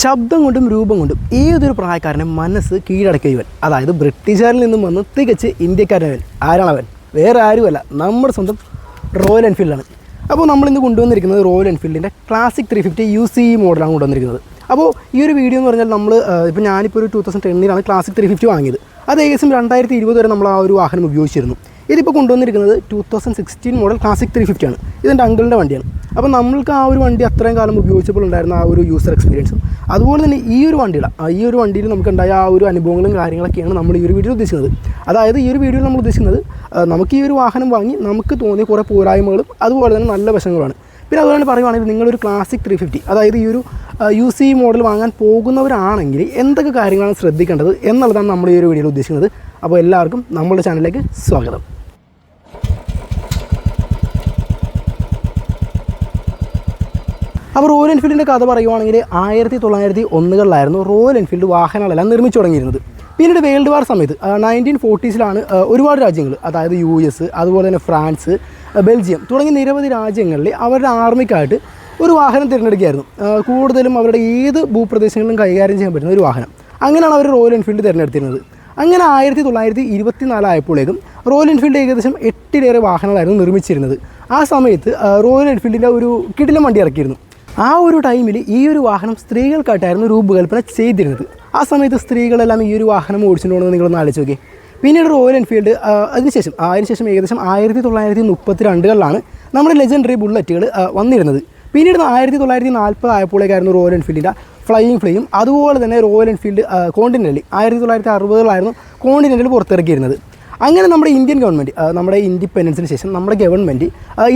ശബ്ദം കൊണ്ടും രൂപം കൊണ്ടും ഏതൊരു പ്രായക്കാരനും മനസ്സ് കീഴടക്കിയവൻ അതായത് ബ്രിട്ടീഷുകാരിൽ നിന്നും വന്ന് തികച്ച് ഇന്ത്യക്കാരനവൻ ആരാണവൻ വേറെ ആരുമല്ല നമ്മുടെ സ്വന്തം റോയൽ എൻഫീൽഡാണ്. അപ്പോൾ നമ്മളിന്ന് കൊണ്ടുവന്നിരിക്കുന്നത് Royal എൻഫീൽഡിന്റെ classic three fifty U C മോഡലാണ് കൊണ്ടുവന്നിരിക്കുന്നത്. അപ്പോൾ ഈ ഒരു വീഡിയോ എന്ന് പറഞ്ഞാൽ നമ്മൾ ഇപ്പോൾ ഞാനിപ്പോൾ ഒരു ടൂ തൗസൻഡ് ടെന്നിലാണ് ക്ലാസിക് ത്രീ ഫിഫ്റ്റി വാങ്ങിയത്. അത് ഏകദേശം രണ്ടായിരത്തി ഇരുപത് വരെ നമ്മൾ ആ ഒരു വാഹനം ഉപയോഗിച്ചിരുന്നു. ഇതിപ്പോൾ കൊണ്ടുവന്നിരിക്കുന്നത് two thousand sixteen model classic three fifty ആണ്. ഇതെന്റെ അങ്കിളിന്റെ വണ്ടിയാണ്. അപ്പോൾ നമ്മൾക്ക് ആ ഒരു വണ്ടി അത്രയും കാലം ഉപയോഗിച്ചപ്പോൾ ഉണ്ടായിരുന്ന ആ ഒരു യൂസർ എക്സ്പീരിയൻസും അതുപോലെ തന്നെ ഈ ഒരു വണ്ടിയുടെ ഈ ഒരു വണ്ടിയിൽ നമുക്കുണ്ടായ ആ ഒരു അനുഭവങ്ങളും കാര്യങ്ങളൊക്കെയാണ് നമ്മൾ ഈ ഒരു വീഡിയോ ഉദ്ദേശിക്കുന്നത്. അതായത് ഈ ഒരു വീഡിയോയിൽ നമ്മൾ ഉദ്ദേശിക്കുന്നത് നമുക്ക് ഈ ഒരു വാഹനം വാങ്ങി നമുക്ക് തോന്നിയ കുറേ പോരായ്മകളും അതുപോലെ തന്നെ നല്ല വശങ്ങളുമാണ്. പിന്നെ അതുപോലെ പറയുവാണെങ്കിൽ നിങ്ങളൊരു ക്ലാസിക് ത്രീ ഫിഫ്റ്റി അതായത് ഈ ഒരു യു സി മോഡൽ വാങ്ങാൻ പോകുന്നവരാണെങ്കിൽ എന്തൊക്കെ കാര്യങ്ങളാണ് ശ്രദ്ധിക്കേണ്ടത് എന്നുള്ളതാണ് നമ്മൾ ഈ ഒരു വീഡിയോയിൽ ഉദ്ദേശിക്കുന്നത്. അപ്പോൾ എല്ലാവർക്കും നമ്മുടെ ചാനലിലേക്ക് സ്വാഗതം. അപ്പോൾ റോയൽ എൻഫീൽഡിന്റെ കഥ പറയുവാണെങ്കിൽ ആയിരത്തി തൊള്ളായിരത്തി ഒന്നുകളിലായിരുന്നു റോയൽ എൻഫീൽഡ് വാഹനങ്ങളെല്ലാം നിർമ്മിച്ചു തുടങ്ങിയിരുന്നത്. പിന്നീട് വേൾഡ് വാർ സമയത്ത് നയന്റീൻ ഫോർട്ടീസിലാണ് ഒരുപാട് രാജ്യങ്ങൾ അതായത് യു എസ് അതുപോലെ തന്നെ ഫ്രാൻസ് ബെൽജിയം തുടങ്ങിയ നിരവധി രാജ്യങ്ങളിൽ അവരുടെ ആർമിക്കായിട്ട് ഒരു വാഹനം തിരഞ്ഞെടുക്കുകയായിരുന്നു. കൂടുതലും അവരുടെ ഏത് ഭൂപ്രദേശങ്ങളിലും കൈകാര്യം ചെയ്യാൻ പറ്റുന്ന ഒരു വാഹനം. അങ്ങനെയാണ് അവർ റോയൽ എൻഫീൽഡ് തിരഞ്ഞെടുത്തിരുന്നത്. അങ്ങനെ ആയിരത്തി തൊള്ളായിരത്തി ഇരുപത്തി നാലായപ്പോഴേക്കും റോയൽ എൻഫീൽഡ് ഏകദേശം എട്ടിലേറെ വാഹനങ്ങളായിരുന്നു നിർമ്മിച്ചിരുന്നത്. ആ സമയത്ത് റോയൽ എൻഫീൽഡിന്റെ ഒരു കിടിലം വണ്ടി ഇറക്കിയിരുന്നു. ആ ഒരു ടൈമിൽ ഈ ഒരു വാഹനം സ്ത്രീകൾക്കായിട്ടായിരുന്നു രൂപകൽപ്പന ചെയ്തിരുന്നത്. ആ സമയത്ത് സ്ത്രീകളെല്ലാം ഈ ഒരു വാഹനം ഓടിച്ചിട്ടുണ്ടെന്ന് നിങ്ങളൊന്ന് ആലോചിച്ച് നോക്കി പിന്നീട് റോയൽ എൻഫീൽഡ് അതിനുശേഷം അതിനുശേഷം ഏകദേശം ആയിരത്തി തൊള്ളായിരത്തി മുപ്പത്തി രണ്ടുകളിലാണ് നമ്മുടെ ലെജൻഡറി ബുള്ളറ്റുകൾ വന്നിരുന്നത്. പിന്നീട് ആയിരത്തി തൊള്ളായിരത്തി നാൽപ്പത് ആയപ്പോഴേക്കായിരുന്നു റോയൽ എൻഫീൽഡിന്റെ ഫ്ലൈയിങ് ഫ്ലെയും അതുപോലെ തന്നെ റോയൽ എൻഫീൽഡ് കോണ്ടിനെന്റൽ ആയിരത്തി തൊള്ളായിരത്തി അറുപതുകളായിരുന്നു കോണ്ടിനെന്റൽ പുറത്തിറക്കിയിരുന്നത്. അങ്ങനെ നമ്മുടെ ഇന്ത്യൻ ഗവൺമെന്റ് നമ്മുടെ ഇൻഡിപെൻഡൻസിന് ശേഷം നമ്മുടെ ഗവൺമെന്റ്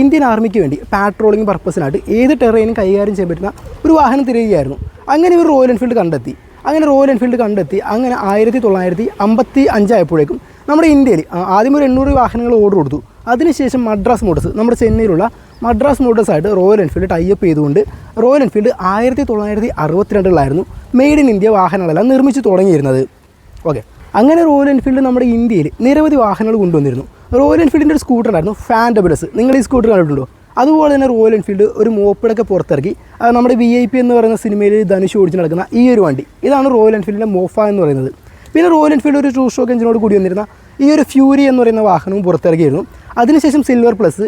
ഇന്ത്യൻ ആർമിക്ക് വേണ്ടി പാട്രോളിംഗ് പർപ്പസിനായിട്ട് ഏത് ടെറൈനും കൈകാര്യം ചെയ്യാൻ പറ്റുന്ന ഒരു വാഹനം തിരയുകയായിരുന്നു. അങ്ങനെ ഒരു റോയൽ എൻഫീൽഡ് കണ്ടെത്തി. അങ്ങനെ റോയൽ എൻഫീൽഡ് കണ്ടെത്തി അങ്ങനെ ആയിരത്തി തൊള്ളായിരത്തി അമ്പത്തി അഞ്ചായപ്പോഴേക്കും നമ്മുടെ ഇന്ത്യയിൽ ആദ്യം ഒരു എണ്ണൂറ് വാഹനങ്ങൾ ഓർഡർ കൊടുത്തു. അതിനുശേഷം മദ്രാസ് മോട്ടോഴ്സ് നമ്മുടെ ചെന്നൈയിലുള്ള മദ്രാസ് മോട്ടോഴ്സ് ആയിട്ട് റോയൽ എൻഫീൽഡ് ടൈപ്പ് ചെയ്തുകൊണ്ട് റോയൽ എൻഫീൽഡ് ആയിരത്തി തൊള്ളായിരത്തി അറുപത്തിരണ്ടിലായിരുന്നു മെയ്ഡ് ഇൻ ഇന്ത്യ വാഹനങ്ങളെല്ലാം നിർമ്മിച്ചു തുടങ്ങിയിരുന്നത്. ഓക്കെ അങ്ങനെ റോയൽ എൻഫീൽഡ് നമ്മുടെ ഇന്ത്യയിൽ നിരവധി വാഹനങ്ങൾ കൊണ്ടുവന്നിരുന്നു. റോയൽ എൻഫീൽഡിന്റെ ഒരു സ്കൂട്ടർ ഉണ്ടായിരുന്നു ഫാൻഡബിളസ് നിങ്ങൾ ഈ സ്കൂട്ടർ കണ്ടിട്ടുണ്ടോ? അതുപോലെ തന്നെ റോയൽ എൻഫീൽഡ് ഒരു മോപ്പിടൊക്കെ പുറത്തിറക്കി. അത് നമ്മുടെ വി ഐ പി എന്ന് പറയുന്ന സിനിമയിൽ ധനുഷ് ഓടിച്ച് നടക്കുന്ന ഈ ഒരു വണ്ടി. ഇതാണ് റോയൽ എൻഫീൽഡിന്റെ മോഫ എന്ന് പറയുന്നത്. പിന്നെ റോയൽ എൻഫീൽഡ് ഒരു ടൂ സ്ട്രോക്ക് എഞ്ചിനോട് കൂടി വന്നിരുന്ന ഈ ഒരു ഫ്യൂരി എന്ന് പറയുന്ന വാഹനവും പുറത്തിറക്കിയിരുന്നു. അതിനുശേഷം സിൽവർ പ്ലസ്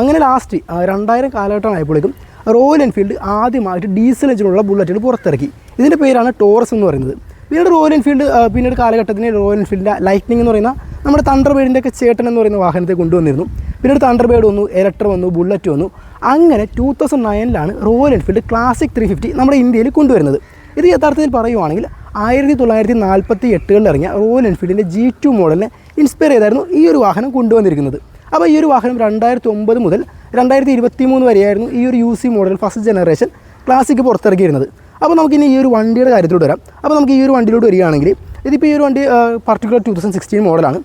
അങ്ങനെ ലാസ്റ്റ് രണ്ടായിരം കാലഘട്ടം ആയപ്പോഴേക്കും റോയൽ എൻഫീൽഡ് ആദ്യമായിട്ട് ഡീസൽ എഞ്ചിനുള്ള ബുള്ളറ്റുകൾ പുറത്തിറക്കി. ഇതിന്റെ പേരാണ് ടോറസ് എന്ന് പറയുന്നത്. പിന്നീട് റോയൽ എൻഫീൽഡ് പിന്നീട് കാലഘട്ടത്തിന് റോയൽ എൻഫീൽഡിന്റെ ലൈറ്റ്നിങ് എന്ന് പറയുന്ന നമ്മുടെ തണ്ടർ ബേഡിന്റെ ഒക്കെ ചേട്ടൻ എന്ന് പറയുന്ന വാഹനത്തെ കൊണ്ടുവന്നിരുന്നു. പിന്നീട് തണ്ടർ ബേഡ് വന്നു എലക്ട്ര വന്നു ബുള്ളറ്റ് വന്നു. അങ്ങനെ two thousand നയനിലാണ് Royal Enfield classic three fifty നമ്മുടെ ഇന്ത്യയിൽ കൊണ്ടുവരുന്നത്. ഇത് യഥാർത്ഥത്തിൽ പറയുവാണെങ്കിൽ ആയിരത്തി തൊള്ളായിരത്തി നാൽപ്പത്തി എട്ടുകളിൽ ഇറങ്ങിയ റോയൽ എൻഫീൽഡിന്റെ ജി ടു മോഡലിനെ ഇൻസ്പയർ ചെയ്തായിരുന്നു ഈ ഒരു വാഹനം കൊണ്ടുവന്നിരിക്കുന്നത്. അപ്പോൾ ഈ ഒരു വാഹനം രണ്ടായിരത്തി ഒമ്പത് മുതൽ രണ്ടായിരത്തി ഇരുപത്തി മൂന്ന് വരെയായിരുന്നു ഈ ഒരു U C model first generation classic പുറത്തിറക്കിയിരുന്നത്. അപ്പോൾ നമുക്കിനി ഈ ഒരു വണ്ടിയുടെ കാര്യത്തിലോട്ട് വരാം. അപ്പോൾ നമുക്ക് ഈ ഒരു വണ്ടിയിലോട്ട് വരികയാണെങ്കിൽ ഇതിപ്പോൾ ഈ ഒരു വണ്ടി പർട്ടിക്കുലർ ടു തൗസൻഡ് സിക്സ്റ്റീൻ മോഡലാണ്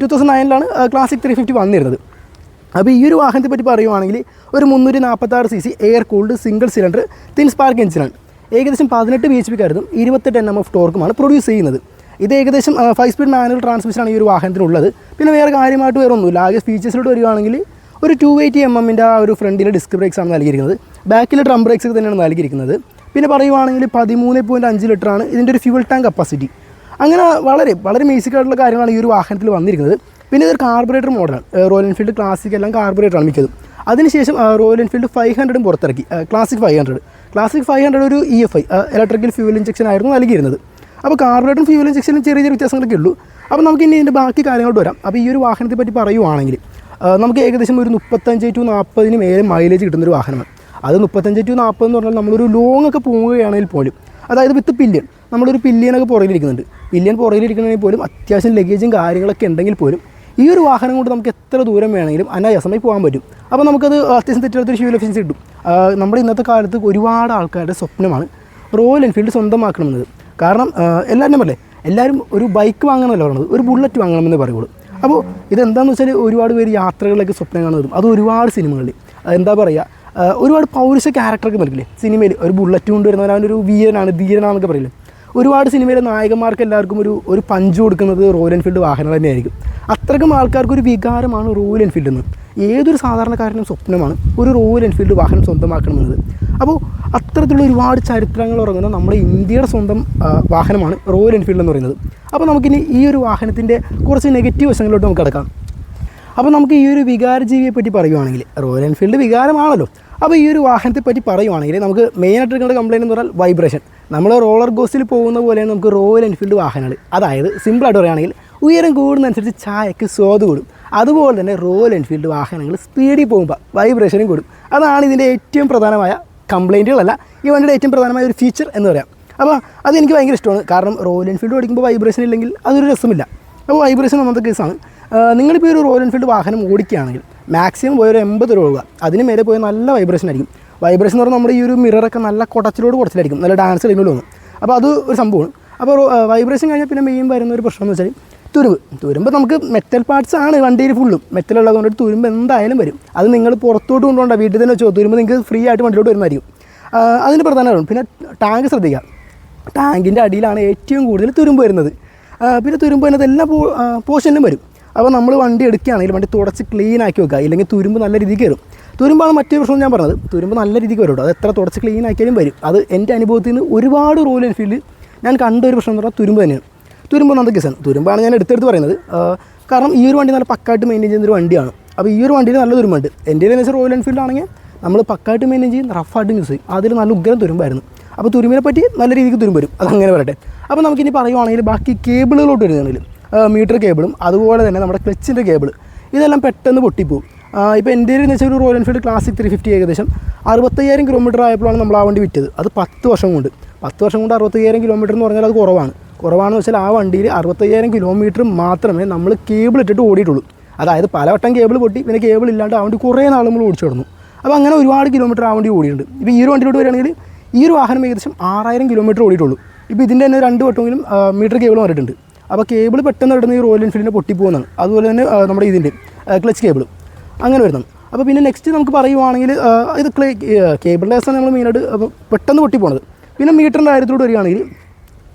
ടു തൗസൻഡ് നയനിലാണ് ക്ലാസിക് ത്രീ ഫിഫ്റ്റി വന്നിരുന്നത്. അപ്പോൾ ഈ ഒരു വാഹനത്തെ പറ്റി പറയുവാണെങ്കിൽ ഒരു മുന്നൂറ്റി നാൽപ്പത്താറ് C C air cooled single cylinder thin spark എഞ്ചിനാണ് ഏകദേശം പതിനെട്ട് ബി എച്ച് പി കരുതും ഇരുപത്തെട്ട് എൻ എം എഫ് ടോർക്കുമാണ് പ്രൊഡ്യൂസ് ചെയ്യുന്നത്. ഇത് ഏകദേശം ഫൈവ് സ്പീഡ് മാനുവൽ ട്രാൻസ്മിഷനാണ് ഈ ഒരു വാഹനത്തിനുള്ളത്. പിന്നെ വേറെ കാര്യമായിട്ട് വേറെ ഒന്നുമില്ല. ആകെ ഫീച്ചേഴ്സിലോട്ട് വരികയാണെങ്കിൽ ഒരു ടു എയ്റ്റി എം എമ്മിന്റെ ആ ഒരു ഫ്രണ്ടിലെ ഡിസ്ക് ബ്രേക്സ് ആണ് നൽകിയിരിക്കുന്നത്. ബാക്കിലെ ഡ്രം ബ്രേക്സ് തന്നെയാണ് നൽകിയിരിക്കുന്നത്. പിന്നെ പറയുവാണെങ്കിൽ പതിമൂന്ന് പോയിന്റ് അഞ്ച് ലിറ്ററാണ് ഇതിന്റെ ഒരു ഫ്യൂൽ ടാങ്ക് കപ്പാസിറ്റി അങ്ങനെ വളരെ വളരെ ബേസിക് ആയിട്ടുള്ള കാര്യങ്ങളാണ് ഈ ഒരു വാഹനത്തിൽ വന്നിരിക്കുന്നത്. പിന്നെ ഇതൊരു കാർബറേറ്റർ മോഡലാണ് റോയൽ എൻഫീൽഡ് ക്ലാസിക് എല്ലാം കാർബറേറ്ററാണ് മിക്കതും. അതിനുശേഷം റോയൽ എൻഫീൽഡ് ഫൈവ് ഹൺഡ്രഡും പുറത്തിറക്കി. Classic five hundred classic five hundred ഒരു E F I electrical fuel injection ആയിരുന്നു നൽകിയിരുന്നത്. അപ്പോൾ കാർബറേറ്ററും ഫ്യൂൽ ഇഞ്ചക്ഷനും ചെറിയ ചെറിയ വ്യത്യാസങ്ങളൊക്കെ ഉള്ളൂ. അപ്പോൾ നമുക്ക് ഇനി ഇതിന്റെ ബാക്കി കാര്യങ്ങളോട് വരാം. അപ്പോൾ ഈ ഒരു വാഹനത്തെ പറ്റി പറയുവാണെങ്കിൽ നമുക്ക് ഏകദേശം ഒരു മുപ്പത്തഞ്ച് ടു നാൽപ്പതിന് മേലെ മൈലേജ് കിട്ടുന്നൊരു വാഹനമാണ്. അത് മുപ്പത്തഞ്ച് ടു നാൽപ്പത് എന്ന് പറഞ്ഞാൽ നമ്മളൊരു ലോങ് ഒക്കെ പോവുകയാണെങ്കിൽ പോലും അതായത് വിത്ത് പില്യൺ നമ്മളൊരു പില്യനൊക്കെ പുറകിലിരിക്കുന്നുണ്ട്. പില്യൻ പുറകിലിരിക്കുന്നതിൽ പോലും അത്യാവശ്യം ലഗേജും കാര്യങ്ങളൊക്കെ ഉണ്ടെങ്കിൽ പോലും ഈ ഒരു വാഹനം കൊണ്ട് നമുക്ക് എത്ര ദൂരം വേണമെങ്കിലും അനായാസമായി പോകാൻ പറ്റും. അപ്പോൾ നമുക്കത് അത്യാവശ്യം തെറ്റില്ലാത്തൊരു ഫ്യൂൽ എഫിഷ്യൻസി കിട്ടും. നമ്മുടെ ഇന്നത്തെ കാലത്ത് ഒരുപാട് ആൾക്കാരുടെ സ്വപ്നമാണ് റോയൽ എൻഫീൽഡ് സ്വന്തമാക്കണമെന്നത്. കാരണം എല്ലാവരും പറയേ എല്ലാവരും ഒരു ബൈക്ക് വാങ്ങണമല്ലോ പറയുന്നത് ഒരു ബുള്ളറ്റ് വാങ്ങണമെന്ന് പറയുള്ളൂ. അപ്പോൾ ഇതെന്താണെന്ന് വെച്ചാൽ ഒരുപാട് പേര് യാത്രകളിലൊക്കെ സ്വപ്നം കാണുന്നതും അത് ഒരുപാട് സിനിമകളിൽ എന്താ പറയുക ഒരുപാട് പൗരുഷ ക്യാരക്ടറൊക്കെ നൽകില്ലേ സിനിമയിൽ ഒരു ബുള്ളറ്റ് കൊണ്ടുവരുന്നവൻ അവനൊരു വീരനാണ് ധീരനാണെന്നൊക്കെ പറയില്ലേ? ഒരുപാട് സിനിമയിലെ നായകന്മാർക്ക് എല്ലാവർക്കും ഒരു ഒരു പഞ്ച് കൊടുക്കുന്നത് റോയൽ എൻഫീൽഡ് വാഹനങ്ങൾ തന്നെയായിരിക്കും. അത്രക്കും ആൾക്കാർക്ക് ഒരു വികാരമാണ് റോയൽ എൻഫീൽഡ് എന്ന്. ഏതൊരു സാധാരണക്കാരനും സ്വപ്നമാണ് ഒരു റോയൽ എൻഫീൽഡ് വാഹനം സ്വന്തമാക്കണമെന്നത്. അപ്പോൾ അത്തരത്തിലുള്ള ഒരുപാട് ചരിത്രങ്ങൾ ഉറങ്ങുന്ന നമ്മുടെ ഇന്ത്യയുടെ സ്വന്തം വാഹനമാണ് റോയൽ എൻഫീൽഡ് എന്ന് പറയുന്നത്. അപ്പോൾ നമുക്കിനി ഈ ഒരു വാഹനത്തിന്റെ കുറച്ച് നെഗറ്റീവ് വശങ്ങളിലോട്ട് നമുക്ക് കിടക്കാം. അപ്പോൾ നമുക്ക് ഈ ഒരു വികാരജീവിയെ പറ്റി പറയുവാണെങ്കിൽ റോയൽ എൻഫീൽഡ് വികാരമാണല്ലോ. അപ്പോൾ ഈ ഒരു വാഹനത്തെ പറ്റി പറയുവാണെങ്കിൽ നമുക്ക് മെയിനായിട്ട് എടുക്കേണ്ട കംപ്ലയിന്റ് എന്ന് പറഞ്ഞാൽ വൈബ്രേഷൻ നമ്മൾ റോളർ ഗോസ്റ്റിൽ പോകുന്ന പോലെയാണ് നമുക്ക് റോയൽ എൻഫീൽഡ് വാഹനങ്ങൾ അതായത് സിമ്പിളായിട്ട് പറയുകയാണെങ്കിൽ ഉയരം കൂടുന്നതനുസരിച്ച് ചായക്ക് സ്വാദ് കൂടും. അതുപോലെ തന്നെ റോയൽ എൻഫീൽഡ് വാഹനങ്ങൾ സ്പീഡിൽ പോകുമ്പോൾ വൈബ്രേഷനും കൂടും. അതാണ് ഇതിന്റെ ഏറ്റവും പ്രധാനമായ കംപ്ലയിന്റുകളല്ല ഈ വണ്ടിയുടെ ഏറ്റവും പ്രധാനമായ ഒരു ഫീച്ചർ എന്ന് പറയാം. അപ്പോൾ അതെനിക്ക് ഭയങ്കര ഇഷ്ടമാണ്. കാരണം റോയൽ എൻഫീൽഡ് ഓടിക്കുമ്പോൾ വൈബ്രേഷൻ ഇല്ലെങ്കിൽ അതൊരു രസമില്ല. അപ്പോൾ വൈബ്രേഷൻ ഒന്നാമത്തെ കേസാണ് നിങ്ങളിപ്പോൾ ഒരു റോയൽ എൻഫീൽഡ് വാഹനം ഓടിക്കുകയാണെങ്കിൽ മാക്സിമം പോയൊരു എൺപത് രൂപ അതിന് മേലെ പോയി നല്ല വൈബ്രേഷൻ ആയിരിക്കും. വൈബ്രേഷൻ എന്ന് പറഞ്ഞാൽ നമ്മുടെ ഈ ഒരു മിററൊക്കെ നല്ല കുടച്ചിലോട് കുറച്ചിലായിരിക്കും നല്ല ഡാൻസ് കളിക്കുമ്പോൾ തോന്നും അപ്പോൾ അത് ഒരു സംഭവമാണ്. അപ്പോൾ വൈബ്രേഷൻ കഴിഞ്ഞാൽ പിന്നെ മെയിൻ വരുന്ന ഒരു പ്രശ്നം എന്ന് വെച്ചാൽ തുരുമ്പ്. തുരുമ്പ് നമുക്ക് മെറ്റൽ പാർട്സ് ആണ് വണ്ടിയിൽ ഫുള്ളും മെറ്റൽ ഉള്ളതുകൊണ്ട് തുരുമ്പ് എന്തായാലും വരും. അത് നിങ്ങൾ പുറത്തോട്ട് കൊണ്ടുപോകണ്ട. വീട്ടിൽ തന്നെ വെച്ചോ. തുരുമ്പ് നിങ്ങൾക്ക് ഫ്രീ ആയിട്ട് വണ്ടിയിലോട്ട് വരുന്നതായിരിക്കും. അതിന് പ്രധാനമാണ് പിന്നെ ടാങ്ക് ശ്രദ്ധിക്കുക. ടാങ്കിന്റെ അടിയിലാണ് ഏറ്റവും കൂടുതൽ തുരുമ്പ് വരുന്നത്. പിന്നെ തുരുമ്പ് വരുന്നത് എല്ലാ പോഷനിലും വരും. അപ്പോൾ നമ്മൾ വണ്ടി എടുക്കുകയാണെങ്കിൽ വണ്ടി തുടച്ച് ക്ലീൻ ആക്കി വെക്കുക. ഇല്ലെങ്കിൽ തുരുമ്പ് നല്ല രീതിക്ക് വരും തുരുമ്പാണ് മറ്റൊരു പ്രശ്നം ഞാൻ പറഞ്ഞത്. തുരുമ്പ് നല്ല രീതിക്ക് വരും അത് എത്ര തുടച്ച് ക്ലീൻ ആക്കിയാലും വരും. അത് എന്റെ അനുഭവത്തിൽ നിന്ന് ഒരുപാട് റോയൽ എൻഫീൽഡ് ഞാൻ കണ്ട ഒരു പ്രശ്നം എന്ന് പറഞ്ഞാൽ തുരുമ്പ് തന്നെയാണ്. തുരുമ്പ് ഒന്നാമത്തെ കേസാണ് തുരുമ്പാണ് ഞാൻ എടുത്തെടുത്ത് പറയുന്നത്. കാരണം ഈ ഒരു വണ്ടി നല്ല പക്കായിട്ട് മെയിന്റെയിൻ ചെയ്യുന്ന ഒരു വണ്ടിയാണ്. അപ്പോൾ ഈ ഒരു വണ്ടിയിൽ നല്ല തുരുമ്പുണ്ട്. എന്റെ എന്ന് വെച്ചാൽ റോയൽ എൻഫീൽഡ് ആണെങ്കിൽ നമ്മൾ പക്കായിട്ട് മെയിന്റെയിൻ ചെയ്യും റഫായിട്ടും യൂസ് ചെയ്യും. അതിൽ നല്ല ഉഗ്രം തുരുമ്പായിരുന്നു. അപ്പോൾ തുരുമ്പിനെ പറ്റി നല്ല രീതിക്ക് തുരുമ്പ് വരും. അതങ്ങനെ വരട്ടെ അപ്പോൾ നമുക്കിനി പറയുവാണെങ്കിൽ ബാക്കി കേബിളുകളോട്ട് വരുന്നതാണെങ്കിൽ മീറ്റർ കേബിളും അതുപോലെ തന്നെ നമ്മുടെ ക്ലച്ചിന്റെ കേബിൾ ഇതെല്ലാം പെട്ടെന്ന് പൊട്ടിപ്പോവും. ഇപ്പോൾ എന്റെ എന്ന് വെച്ചാൽ ഒരു Royal Enfield classic three fifty ഏകദേശം അറുപത്തയ്യായിരം കിലോമീറ്റർ ആയപ്പോഴാണ് നമ്മൾ ആ വണ്ടി വിറ്റത്. അത് പത്ത് വർഷം കൊണ്ട്. പത്ത് വർഷം കൊണ്ട് അറുപത്തയ്യായിരം കിലോമീറ്റർ എന്ന് പറഞ്ഞാൽ അത് കുറവാണ്. കുറവാണെന്ന് വെച്ചാൽ ആ വണ്ടിയിൽ അറുപത്തയ്യായിരം കിലോമീറ്റർ മാത്രമേ നമ്മൾ കേബിൾ ഇട്ടിട്ട് ഓടിയിട്ടുള്ളൂ. അതായത് പലവട്ടം കേബിൾ പൊട്ടി പിന്നെ കേബിൾ ഇല്ലാണ്ട് ആ വണ്ടി കുറേ നാൾ നമ്മൾ ഓടിച്ചു കിടന്നു അപ്പോൾ അങ്ങനെ ഒരുപാട് കിലോമീറ്റർ ആ വണ്ടി ഓടിയിട്ടുണ്ട്. ഇപ്പോൾ ഈ ഒരു വണ്ടിയിലോട്ട് വരികയാണെങ്കിൽ ഈ ഒരു വാഹനം ഏകദേശം ആറായിരം കിലോമീറ്റർ ഓടിയിട്ടുള്ളൂ. ഇപ്പോൾ ഇതിന്റെ തന്നെ രണ്ട് വട്ടമെങ്കിലും മീറ്റർ കേബിൾ മാറിയിട്ടുണ്ട് അപ്പോൾ കേബിൾ പെട്ടെന്ന് ഇടുന്ന ഈ റോയൽ എൻഫീൽഡിന്റെ പൊട്ടിപ്പോകുന്നതാണ്. അതുപോലെ തന്നെ നമ്മുടെ ഇതിന്റെ ക്ലച്ച് കേബിൾ അങ്ങനെ വരുന്നത് അപ്പോൾ പിന്നെ നെക്സ്റ്റ് നമുക്ക് പറയുവാണെങ്കിൽ ഇത് ക്ലേ കേബിൾ ലേസാണ് നമ്മൾ മെയിനായിട്ട് പെട്ടെന്ന് പൊട്ടിപ്പോണത്. പിന്നെ മീറ്ററിന്റെ കാര്യത്തിലൂടെ വരികയാണെങ്കിൽ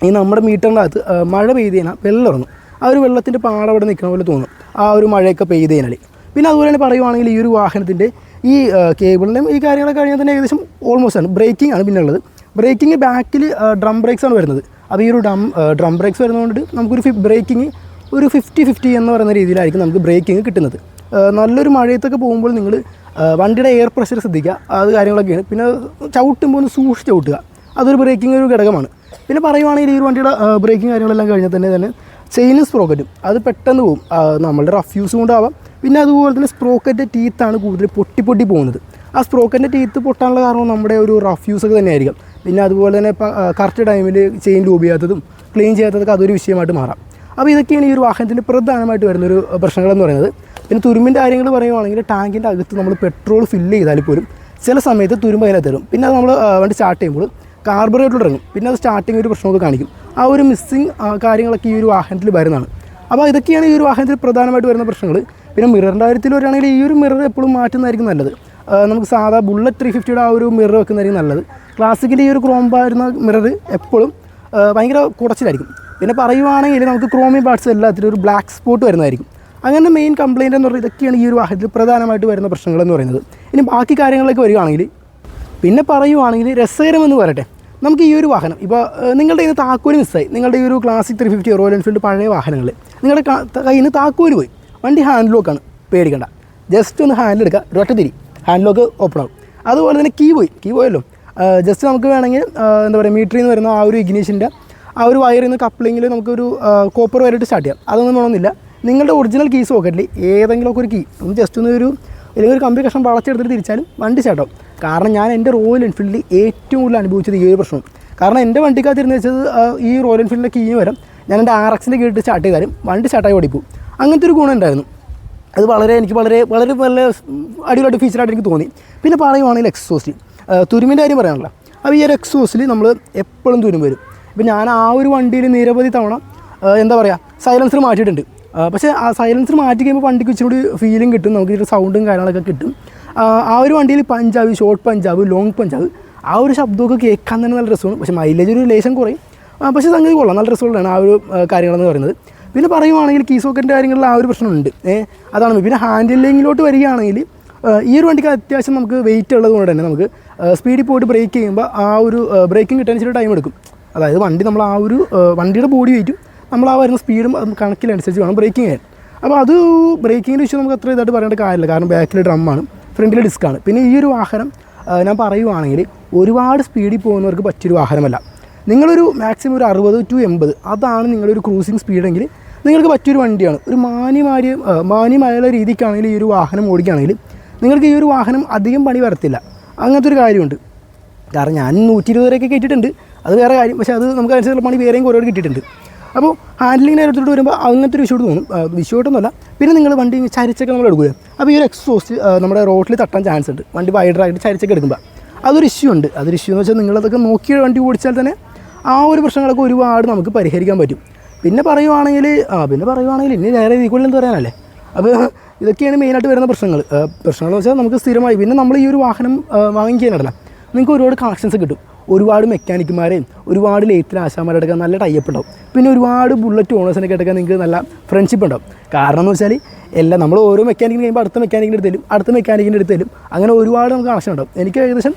ഈ നമ്മുടെ മീറ്ററിന്റെ അകത്ത് മഴ പെയ്ത് കഴിഞ്ഞാൽ വെള്ളം ഇറങ്ങും ആ ഒരു വെള്ളത്തിന്റെ പാട അവിടെ നിൽക്കുന്ന പോലെ തോന്നും. ആ ഒരു മഴയൊക്കെ പെയ്ത് കഴിഞ്ഞാൽ. പിന്നെ അതുപോലെ തന്നെ പറയുവാണെങ്കിൽ ഈ ഒരു വാഹനത്തിന്റെ ഈ കേബിളിന്റെയും ഈ കാര്യങ്ങളൊക്കെ കഴിഞ്ഞാൽ തന്നെ ഏകദേശം ഓൾമോസ്റ്റ് ആണ്. ബ്രേക്കിംഗ് ആണ് പിന്നെ ഉള്ളത് ബ്രേക്കിംഗ് ബാക്കിൽ ഡ്രം ബ്രേക്സ് ആണ് വരുന്നത്. അപ്പോൾ ഈ ഒരു ഡ്രം ഡ്രം ബ്രേക്സ് വരുന്നതുകൊണ്ട് നമുക്കൊരു ഫി ബ്രേക്കിംഗ് ഒരു ഫിഫ്റ്റി ഫിഫ്റ്റി എന്ന് പറയുന്ന രീതിയിലായിരിക്കും നമുക്ക് ബ്രേക്കിംഗ് കിട്ടുന്നത്. നല്ലൊരു മഴയത്തൊക്കെ പോകുമ്പോൾ നിങ്ങൾ വണ്ടിയുടെ എയർ പ്രഷർ ശ്രദ്ധിക്കുക അത് കാര്യങ്ങളൊക്കെയാണ്. പിന്നെ ചവിട്ടുമ്പോൾ ഒന്ന് സൂക്ഷിച്ച് ചവിട്ടുക. അതൊരു ബ്രേക്കിംഗ് ഒരു ഘടകമാണ്. പിന്നെ പറയുവാണെങ്കിൽ ഈ ഒരു വണ്ടിയുടെ ബ്രേക്കിംഗ് കാര്യങ്ങളെല്ലാം കഴിഞ്ഞാൽ തന്നെ തന്നെ ചെയിനും സ്പ്രോക്കറ്റും അത് പെട്ടെന്ന് പോകും നമ്മളുടെ റഫ് യൂസ് കൊണ്ടാവാം. പിന്നെ അതുപോലെ തന്നെ സ്പ്രോക്കറ്റ് ടീത്താണ് കൂടുതൽ പൊട്ടി പൊട്ടി പോകുന്നത്. ആ സ്പ്രോക്കറ്റിന്റെ ടീത്ത് പൊട്ടാനുള്ള കാരണം നമ്മുടെ ഒരു റഫ് യൂസ് ഒക്കെ തന്നെയായിരിക്കും. പിന്നെ അതുപോലെ തന്നെ കറക്റ്റ് ടൈമിൽ ചെയിൻ ലൂബ് ചെയ്യാത്തതും ക്ലീൻ ചെയ്യാത്തതൊക്കെ അതൊരു വിഷയമായിട്ട് മാറാം. അപ്പോൾ ഇതൊക്കെയാണ് ഈ ഒരു വാഹനത്തിന്റെ പ്രധാനമായിട്ട് വരുന്നൊരു പ്രശ്നങ്ങളെന്ന് പറയുന്നത്. പിന്നെ തുരുമ്പിന്റെ കാര്യങ്ങൾ പറയുകയാണെങ്കിൽ ടാങ്കിന്റെ അകത്ത് നമ്മൾ പെട്രോൾ ഫില്ല് ചെയ്താൽ പോലും ചില സമയത്ത് തുരുമ്പ് അതിനകത്ത് തരും പിന്നെ അത് നമ്മൾ വണ്ടി സ്റ്റാർട്ട് ചെയ്യുമ്പോൾ കാർബറേറ്റർ ഇറങ്ങും. പിന്നെ അത് സ്റ്റാർട്ടിങ് ഒരു പ്രശ്നമൊക്കെ കാണിക്കും. ആ ഒരു മിസ്സിങ് കാര്യങ്ങളൊക്കെ ഈ ഒരു വാഹനത്തിൽ വരുന്നതാണ്. അപ്പോൾ ഇതൊക്കെയാണ് ഈ ഒരു വാഹനത്തിൽ പ്രധാനമായിട്ട് വരുന്ന പ്രശ്നങ്ങൾ പിന്നെ മിററിന്റെ കാര്യത്തിൽ വരികയാണെങ്കിൽ ഈ ഒരു മിറർ എപ്പോഴും മാറ്റുന്നതായിരിക്കും നല്ലത്. നമുക്ക് സാധാ ബുള്ളറ്റ് ത്രീ ഫിഫ്റ്റിയുടെ ആ ഒരു മിറർ വെക്കുന്നതായിരിക്കും നല്ലത്. ക്ലാസിക്കിന്റെ ഈ ഒരു ക്രോം വരുന്ന മിറർ എപ്പോഴും ഭയങ്കര കുറച്ചിലായിരിക്കും പിന്നെ പറയുവാണെങ്കിൽ നമുക്ക് ക്രോമി പാർട്സ് എല്ലാത്തിലും ഒരു ബ്ലാക്ക് സ്പോട്ട് വരുന്നതായിരിക്കും. അങ്ങനെ മെയിൻ കംപ്ലയിന്റ് എന്ന് പറയുന്നത് ഇതൊക്കെയാണ് ഈ ഒരു വാഹനത്തിൽ പ്രധാനമായിട്ട് വരുന്ന പ്രശ്നങ്ങൾ എന്ന് പറയുന്നത്. ഇനി ബാക്കി കാര്യങ്ങളിലേക്ക് വരികയാണെങ്കിൽ പിന്നെ പറയുവാണെങ്കിൽ രസകരമെന്ന് പറയട്ടെ. നമുക്ക് ഈ ഒരു വാഹനം ഇപ്പോൾ നിങ്ങളുടെ കയ്യിൽ നിന്ന് താക്കോൽ മിസ്സായി നിങ്ങളുടെ ഈ ഒരു classic three fifty Royal Enfield പഴയ വാഹനങ്ങൾ. നിങ്ങളുടെ കയ്യിൽ നിന്ന് താക്കോൽ പോയി. വണ്ടി ഹാൻഡ് ലോക്കാണ് പേടിക്കണ്ട. ജസ്റ്റ് ഒന്ന് ഹാൻഡിൽ എടുക്കുക. ഒറ്റ തിരി. ഹാൻഡ് ലോക്ക് ഓപ്പൺ ആവും. അതുപോലെ തന്നെ കീ പോയി. കീ പോയല്ലോ. ജസ്റ്റ് നമുക്ക് വേണമെങ്കിൽ എന്താ പറയുക മീറ്ററിൽ നിന്ന് വരുന്ന ആ ഒരു ഇഗ്നീഷന്റെ ആ ഒരു വയറിൽ നിന്ന് കപ്ലിങ്ങിൽ നമുക്കൊരു കോപ്പർ വയറിട്ട് സ്റ്റാർട്ട് ചെയ്യാം. അതൊന്നും വേണമെന്നില്ല. നിങ്ങളുടെ ഒറിജിനൽ കീസ് പോക്കറ്റിൽ ഏതെങ്കിലുമൊക്കെ ഒരു കീ ഒന്ന് ജസ്റ്റ് ഒന്ന് ഒരു അല്ലെങ്കിൽ ഒരു കമ്പി കഷ്ണം വളച്ചെടുത്തിട്ട് തിരിച്ചാലും വണ്ടി സ്റ്റാർട്ടാവും കാരണം ഞാൻ എന്റെ റോയൽ എൻഫീൽഡിൽ ഏറ്റവും കൂടുതൽ അനുഭവിച്ചത് ഈ ഒരു പ്രശ്നം കാരണം എന്റെ വണ്ടിക്കകത്ത് ഇരുന്ന് വെച്ചത് ഈ റോയൽ എൻഫീൽഡിന്റെ കീ വരും ഞാൻ എന്റെ ആർ എക്സിന്റെ കീഴിട്ട് സ്റ്റാർട്ട് ചെയ്താലും വണ്ടി സ്റ്റാർട്ടായി ഓടിപ്പോവും. അങ്ങനത്തെ ഒരു ഗുണം ഉണ്ടായിരുന്നു. അത് വളരെ എനിക്ക് വളരെ വളരെ നല്ല അടിപൊളിയായിട്ട് ഫീച്ചറായിട്ട് എനിക്ക് തോന്നി. പിന്നെ പറയുവാണെങ്കിൽ എക്സോസ്റ്റ് തുരുമിന്റെ കാര്യം പറയാനുള്ള അപ്പോൾ ഈ ഒരു എക്സോസിൽ നമ്മൾ എപ്പോഴും തുരും വരും. ഇപ്പം ഞാൻ ആ ഒരു വണ്ടിയിൽ നിരവധി തവണ എന്താ പറയുക സൈലൻസർ മാറ്റിയിട്ടുണ്ട്. പക്ഷേ ആ സൈലൻസർ മാറ്റി കഴിയുമ്പോൾ വണ്ടിക്ക് ഇച്ചിരി ഫീലിംഗ് കിട്ടും. നമുക്ക് ഇച്ചിരി സൗണ്ടും കാര്യങ്ങളൊക്കെ കിട്ടും. ആ, ഒരു വണ്ടിയിൽ പഞ്ചാബ് ഷോർട്ട് പഞ്ചാബ് ലോങ് പഞ്ചാബ് ആ ഒരു ശബ്ദമൊക്കെ കേൾക്കാൻ തന്നെ നല്ല രസമാണ്. പക്ഷേ മൈലേജ് ഒരു ലേശം കുറയും. പക്ഷേ സംഗതി കൊള്ളാം. നല്ല രസമുള്ളതാണ് ആ ഒരു കാര്യങ്ങളെന്ന് പറയുന്നത്. പിന്നെ പറയുവാണെങ്കിൽ കീ സോക്കറ്റിന്റെ കാര്യങ്ങളിൽ ആ ഒരു പ്രശ്നമുണ്ട്. ഏഹ് അതാണ്. പിന്നെ ഹാൻഡിലിങ്ങിലോട്ട് വരികയാണെങ്കിൽ ഈ ഒരു വണ്ടിക്ക് അത്യാവശ്യം നമുക്ക് വെയിറ്റ് ഉള്ളത് കൊണ്ട് തന്നെ നമുക്ക് സ്പീഡിൽ പോയിട്ട് ബ്രേക്ക് ചെയ്യുമ്പോൾ ആ ഒരു ബ്രേക്കിംഗ് കിട്ടാൻ ചില ടൈം എടുക്കും. അതായത് വണ്ടി നമ്മൾ ആ ഒരു വണ്ടിയുടെ ബോഡി വെയിറ്റും നമ്മൾ ആ വരുന്ന സ്പീഡും കണക്കിലനുസരിച്ച് വേണം ബ്രേക്കിംഗ് ചെയ്യാൻ. അപ്പോൾ അത് ബ്രേക്കിങ്ങിന്റെ ഇഷ്യൂ നമുക്ക് അത്ര ഇതായിട്ട് പറയേണ്ട കാര്യമില്ല. കാരണം ബാക്കിൽ ഡ്രമ്മാണ് ഫ്രണ്ടിൽ ഡിസ്ക്കാണ് പിന്നെ ഈ ഒരു വാഹനം ഞാൻ പറയുവാണെങ്കിൽ ഒരുപാട് സ്പീഡിൽ പോകുന്നവർക്ക് പറ്റിയൊരു വാഹനമല്ല. നിങ്ങളൊരു മാക്സിമം ഒരു അറുപത് ടു എൺപത് അതാണ് നിങ്ങളൊരു ക്രൂസിങ് സ്പീഡെങ്കിൽ നിങ്ങൾക്ക് പറ്റിയൊരു വണ്ടിയാണ്. ഒരു മാന്യമായ മാന്യമായ രീതിക്കാണെങ്കിൽ ഈ ഒരു വാഹനം ഓടിക്കുകയാണെങ്കിൽ നിങ്ങൾക്ക് ഈ ഒരു വാഹനം അധികം പണി വരത്തില്ല. അങ്ങനത്തെ ഒരു കാര്യമുണ്ട്. കാരണം ഞാൻ നൂറ്റി ഇരുപത് വരെയൊക്കെ കിട്ടിയിട്ടുണ്ട് അത് വേറെ കാര്യം. പക്ഷേ അത് നമുക്ക് അനുസരിച്ചുള്ള പണി വേറെയും കുറേ കിട്ടിയിട്ടുണ്ട്. അപ്പോൾ ഹാൻഡ്ലിങ്ങിനെ എടുത്തിട്ട് വരുമ്പോൾ അങ്ങനത്തെ ഒരു വിഷയോട്ട് തോന്നും. വിഷയമായിട്ടൊന്നുമല്ല പിന്നെ നിങ്ങൾ വണ്ടി ചരിച്ചൊക്കെ നമ്മൾ എടുക്കുക അപ്പോൾ ഈ ഒരു എക്സോസ്റ്റ് നമ്മുടെ റോഡിൽ തട്ടാൻ ചാൻസ് ഉണ്ട്. വണ്ടി വൈഡറായിട്ട് ചരിച്ചൊക്കെ എടുക്കുമ്പോൾ. അതൊരു ഇഷ്യൂ ഉണ്ട്. അതൊരു ഇഷ്യൂ എന്ന് വെച്ചാൽ നിങ്ങളതൊക്കെ നോക്കി വണ്ടി ഓടിച്ചാൽ തന്നെ ആ ഒരു പ്രശ്നങ്ങളൊക്കെ ഒരുപാട് നമുക്ക് പരിഹരിക്കാൻ പറ്റും. പിന്നെ പറയുവാണെങ്കിൽ ആ പിന്നെ പറയുവാണെങ്കിൽ ഇനി നേരെ ഇതിൽ എന്ന് പറയാനല്ലേ? അപ്പോൾ ഇതൊക്കെയാണ് മെയിനായിട്ട് വരുന്ന പ്രശ്നങ്ങൾ. പ്രശ്നങ്ങൾ എന്ന് വെച്ചാൽ നമുക്ക് സ്ഥിരമായി പിന്നെ നമ്മൾ ഈ ഒരു വാഹനം വാങ്ങിക്കാനല്ല നിങ്ങൾക്ക് ഒരുപാട് കണക്ഷൻസ് കിട്ടും. ഒരുപാട് മെക്കാനിക്കുമാരെയും ഒരുപാട് ലേത്തിൽ ആശാമാരുടെ നല്ല ടൈപ്പ് ഉണ്ടാവും. പിന്നെ ഒരുപാട് ബുള്ളറ്റ് ഓണേഴ്സിനൊക്കെ എടുക്കാൻ നിങ്ങൾക്ക് നല്ല ഫ്രണ്ട്ഷിപ്പ് ഉണ്ടാവും. കാരണം എന്ന് വെച്ചാൽ എല്ലാം നമ്മൾ ഓരോ മെക്കാനിക്കിന് കഴിയുമ്പോൾ അടുത്ത മെക്കാനിക്കിന്റെ അടുത്ത് തരും അടുത്ത മെക്കാനിക്കിന്റെ അടുത്ത് തരും അങ്ങനെ ഒരുപാട് നമുക്ക് കണക്ഷൻ ഉണ്ടാവും. എനിക്ക് ഏകദേശം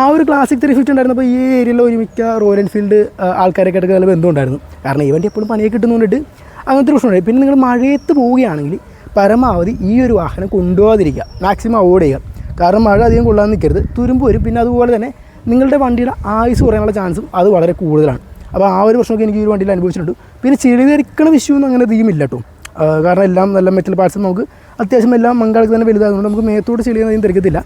ആ ഒരു ക്ലാസിക് ത്രീ ഫിഫ്റ്റി ഉണ്ടായിരുന്നപ്പോൾ ഈ ഏരിയയിൽ ഒരുമിക്ക റോയൽ എൻഫീൽഡ് ആൾക്കാരൊക്കെ എടുക്കുന്ന നല്ല ബന്ധമുണ്ടായിരുന്നു കാരണം ഈ വണ്ടി എപ്പോഴും പണിയൊക്കെ കിട്ടുന്നതുകൊണ്ടിട്ട് അങ്ങനത്തെ ഒരു പ്രശ്നമുണ്ട് പിന്നെ നിങ്ങൾ മഴയത്ത് പോവുകയാണെങ്കിൽ പരമാവധി ഈ ഒരു വാഹനം കൊണ്ടുപോകാതിരിക്കുക. മാക്സിമം അവോയ്ഡ് ചെയ്യുക. കാരണം മഴ അധികം കൊള്ളാൻ നിൽക്കരുത്. തുരുമ്പ് വരും. പിന്നെ അതുപോലെ തന്നെ നിങ്ങളുടെ വണ്ടിയുടെ ആയുസ് കുറയാനുള്ള ചാൻസും അത് വളരെ കൂടുതലാണ്. അപ്പോൾ ആ ഒരു പ്രശ്നമൊക്കെ എനിക്ക് ഈ ഒരു വണ്ടിയിൽ അനുഭവിച്ചിട്ടുണ്ട്. പിന്നെ ചെളി തെറിക്കണ വിഷയമൊന്നും അങ്ങനെ അധികം ഇല്ല കേട്ടോ കാരണം എല്ലാം നല്ല മെറ്റൽ പാർട്സും നമുക്ക് അത്യാവശ്യം എല്ലാം മങ്കാളക്ക് തന്നെ വലുതാകുന്നുണ്ട് നമുക്ക് മേത്തോട് ചെളിയൊന്നും തിരക്കത്തില്ല.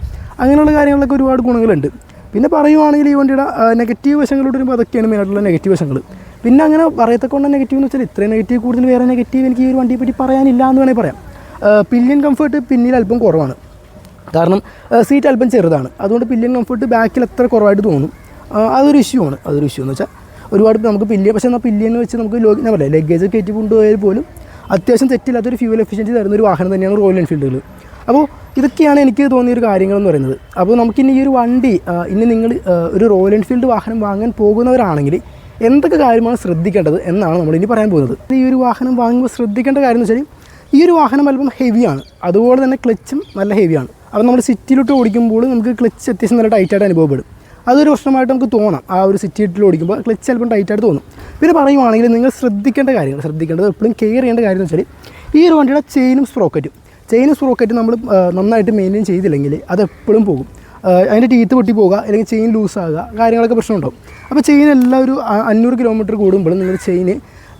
അങ്ങനെയുള്ള കാര്യങ്ങളൊക്കെ ഒരുപാട് ഗുണങ്ങളുണ്ട്. പിന്നെ പറയുവാണെങ്കിൽ ഈ വണ്ടിയുടെ നെഗറ്റീവ് വശങ്ങളോട് വരുമ്പോൾ അതൊക്കെയാണ് മെയിനായിട്ടുള്ള നെഗറ്റീവ് വശങ്ങൾ. പിന്നെ അങ്ങനെ പറയത്തക്കൊണ്ട് നെഗറ്റീവ് എന്ന് വെച്ചാൽ ഇത്രയും നെഗറ്റീവ് കൂടുതൽ വേറെ നെഗറ്റീവ് എനിക്ക് ഈ ഒരു വണ്ടിയെപ്പറ്റി പറയാനില്ല എന്ന് വേണമെങ്കിൽ പറയാം. പില്യൻ കംഫർട്ട് പിന്നിൽ അല്പം കുറവാണ്. കാരണം സീറ്റ് അല്പം ചെറുതാണ്. അതുകൊണ്ട് പില്യൻ കംഫർട്ട് ബാക്കിൽ അത്ര കുറവായിട്ട് തോന്നും. അതൊരു ഇഷ്യൂ ആണ്. അതൊരു ഇഷ്യൂ എന്ന് വെച്ചാൽ ഒരുപാട് നമുക്ക് പില്ലിയ പക്ഷേ എന്നാൽ എന്ന് വെച്ച് നമുക്ക് ലോ ഞാൻ പറയാം ലഗേജ് കയറ്റി കൊണ്ടുപോയാൽ പോലും അത്യാവശ്യം തെറ്റില്ലാത്തൊരു ഫ്യൂവൽ എഫിഷ്യൻസി തരുന്ന ഒരു വാഹനം തന്നെയാണ് റോയൽ എൻഫീൽഡുകൾ അപ്പോൾ ഇതൊക്കെയാണ് എനിക്ക് തോന്നിയ ഒരു കാര്യങ്ങളെന്ന് പറയുന്നത്. അപ്പോൾ നമുക്കിനി ഈ ഒരു വണ്ടി ഇനി നിങ്ങൾ ഒരു റോയൽ എൻഫീൽഡ് വാഹനം വാങ്ങാൻ പോകുന്നവരാണെങ്കിൽ എന്തൊക്കെ കാര്യമാണ് ശ്രദ്ധിക്കേണ്ടത് എന്നാണ് നമ്മൾ ഇനി പറയാൻ പോകുന്നത്. ഈ ഒരു വാഹനം വാങ്ങുമ്പോൾ ശ്രദ്ധിക്കേണ്ട കാര്യം എന്ന് വെച്ചാൽ ഈ ഒരു വാഹനം അല്പം ഹെവിയാണ് അതുപോലെ തന്നെ ക്ലച്ചും നല്ല ഹെവിയാണ് അപ്പോൾ നമ്മൾ സിറ്റിയിലോട്ട് ഓടിക്കുമ്പോൾ നമുക്ക് ക്ലച്ച് അത്യാവശ്യം നല്ല ടൈറ്റായിട്ട് അനുഭവപ്പെടും. അതൊരു പ്രശ്നമായിട്ട് നമുക്ക് തോന്നാം. ആ ഒരു സിറ്റിയിലോട്ട് ഓടിക്കുമ്പോൾ ക്ലച്ച് ചിലപ്പം ടൈറ്റായിട്ട് തോന്നും. പിന്നെ പറയുവാണെങ്കിൽ നിങ്ങൾ ശ്രദ്ധിക്കേണ്ട കാര്യങ്ങൾ ശ്രദ്ധിക്കേണ്ടത് എപ്പോഴും കെയർ ചെയ്യേണ്ട കാര്യം എന്ന് വെച്ചാൽ ഈ ഒരു വണ്ടിയുടെ ചെയിനും സ്പ്രോക്കറ്റും ചെയിനും സ്പ്രോക്കറ്റും നമ്മൾ നന്നായിട്ട് മെയിന്റെയിൻ ചെയ്തില്ലെങ്കിൽ അത് എപ്പോഴും പോകും. അതിന്റെ ടീത്ത് പൊട്ടി പോകുക അല്ലെങ്കിൽ ചെയിൻ ലൂസ് ആകുക കാര്യങ്ങളൊക്കെ പ്രശ്നമുണ്ടാവും. അപ്പോൾ ചെയിൻ എല്ലാം ഒരു അഞ്ഞൂറ് കിലോമീറ്റർ കൂടുമ്പോൾ നിങ്ങൾ ചെയിന്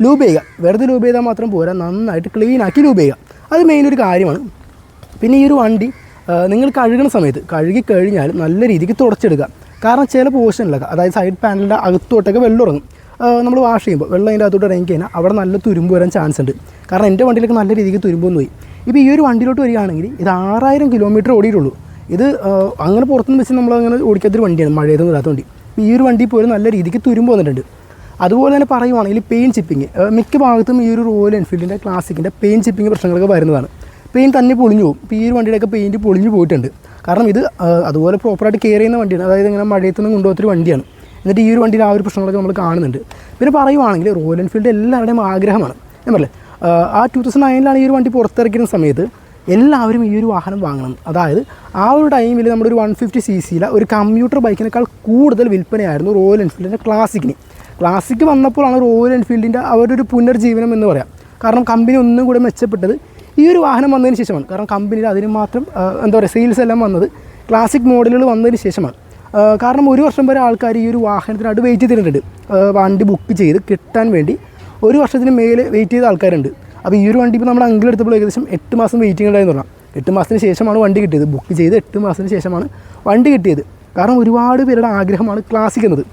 ലൂബ് ചെയ്യുക. വെറുതെ ലൂബ് ചെയ്താൽ മാത്രം പോരാ. നന്നായിട്ട് ക്ലീൻ ആക്കി ലൂബ് ചെയ്യുക. അത് മെയിൻ ഒരു കാര്യമാണ്. പിന്നെ ഈ ഒരു വണ്ടി നിങ്ങൾ കഴുകുന്ന സമയത്ത് കഴുകി കഴിഞ്ഞാൽ നല്ല രീതിക്ക് തുടച്ചെടുക്കുക. കാരണം ചില പോർഷനിലൊക്കെ അതായത് സൈഡ് പാനലിന്റെ അകത്തോട്ടൊക്കെ വെള്ളം ഇറങ്ങും. നമ്മൾ വാഷ് ചെയ്യുമ്പോൾ വെള്ളം അതിന്റെ അകത്തോട്ട് ഇറങ്ങി കഴിഞ്ഞാൽ അവിടെ നല്ല തുരുമ്പ് വരാൻ ചാൻസ് ഉണ്ട്. കാരണം എന്റെ വണ്ടിയിലൊക്കെ നല്ല രീതിക്ക് തുരുമ്പൊന്നും പോയി ഇപ്പോൾ ഈ ഒരു വണ്ടിയിലോട്ട് വരികയാണെങ്കിൽ ഇത് ആറായിരം കിലോമീറ്റർ ഓടിയിട്ടുള്ളൂ. ഇത് അങ്ങനെ പുറത്തുനിന്ന് വെച്ച് നമ്മൾ അങ്ങനെ ഓടിക്കാത്തൊരു വണ്ടിയാണ്. മഴയതൊന്നും ഇല്ലാത്ത വണ്ടി. ഇപ്പോൾ ഈ ഒരു വണ്ടി പോലും നല്ല രീതിക്ക് തുരുമ്പ് വന്നിട്ടുണ്ട്. അതുപോലെ തന്നെ പറയുവാണെങ്കിൽ പെയിൻ ചിപ്പിങ് മിക്ക ഭാഗത്തും ഈ ഒരു റോയൽ എൻഫീൽഡിന്റെ ക്ലാസിക്കിന്റെ പെയിൻ ചിപ്പിങ് പ്രശ്നങ്ങളൊക്കെ വരുന്നതാണ്. പെയിൻ തന്നെ പൊളിഞ്ഞു പോകും. ഇപ്പോൾ ഈ ഒരു വണ്ടിയുടെ വണ്ടിയുടെയൊക്കെ പെയിന്റ് പൊളിഞ്ഞു പോയിട്ടുണ്ട്. കാരണം ഇത് അതുപോലെ പ്രോപ്പറായിട്ട് കെയർ ചെയ്യുന്ന വണ്ടിയാണ്. അതായത് ഇങ്ങനെ മഴയത്തൊന്നും കൊണ്ടുപോകത്തൊരു വണ്ടിയാണ്. എന്നിട്ട് ഈ ഒരു വണ്ടിയിൽ ആ ഒരു പ്രശ്നങ്ങളൊക്കെ നമ്മൾ കാണുന്നുണ്ട്. പിന്നെ പറയുവാണെങ്കിൽ റോയൽ എൻഫീൽഡ് എല്ലാവരുടെയും ആഗ്രഹമാണ്. ഞാൻ പറയല്ലേ ആ ടൂ തൗസൻഡ് നയനിലാണ് ഈ ഒരു വണ്ടി പുറത്തിറക്കുന്ന സമയത്ത് എല്ലാവരും ഈ ഒരു വാഹനം വാങ്ങണം. അതായത് ആ ഒരു ടൈമിൽ നമ്മുടെ ഒരു വൺ ഫിഫ്റ്റി സി സിയിലെ ഒരു കമ്പ്യൂട്ടർ ബൈക്കിനേക്കാൾ കൂടുതൽ വിൽപ്പനയായിരുന്നു റോയൽ എൻഫീൽഡിന്റെ ക്ലാസിക്കിന് ക്ലാസിക് വന്നപ്പോഴാണ് റോയൽ എൻഫീൽഡിന്റെ അവരുടെ ഒരു പുനർജീവനം എന്ന് പറയാം. കാരണം കമ്പനി ഒന്നും കൂടെ മെച്ചപ്പെട്ടത് ഈ ഒരു വാഹനം വന്നതിന് ശേഷമാണ്. കാരണം കമ്പനിയിൽ അതിന് മാത്രം എന്താ പറയുക സെയിൽസ് എല്ലാം വന്നത് ക്ലാസിക് മോഡലുകൾ വന്നതിന് ശേഷമാണ്. കാരണം ഒരു വർഷം വരെ ആൾക്കാർ ഈ ഒരു വാഹനത്തിനായിട്ട് വെയിറ്റ് ചെയ്തിട്ടുണ്ട്. വണ്ടി ബുക്ക് ചെയ്ത് കിട്ടാൻ വേണ്ടി ഒരു വർഷത്തിന് മേലെ വെയിറ്റ് ചെയ്ത ആൾക്കാരുണ്ട്. അപ്പോൾ ഈ ഒരു വണ്ടി ഇപ്പോൾ നമ്മൾ അങ്കിലെടുത്തപ്പോൾ ഏകദേശം എട്ട് മാസം വെയിറ്റിംഗ് ഉണ്ടായിരുന്നു പറഞ്ഞാൽ എട്ട് മാസത്തിന് ശേഷമാണ് വണ്ടി കിട്ടിയത്. ബുക്ക് ചെയ്ത് എട്ട് മാസത്തിന് ശേഷമാണ് വണ്ടി കിട്ടിയത്. കാരണം ഒരുപാട് പേരുടെ ആഗ്രഹമാണ് ക്ലാസിക് എന്നത്.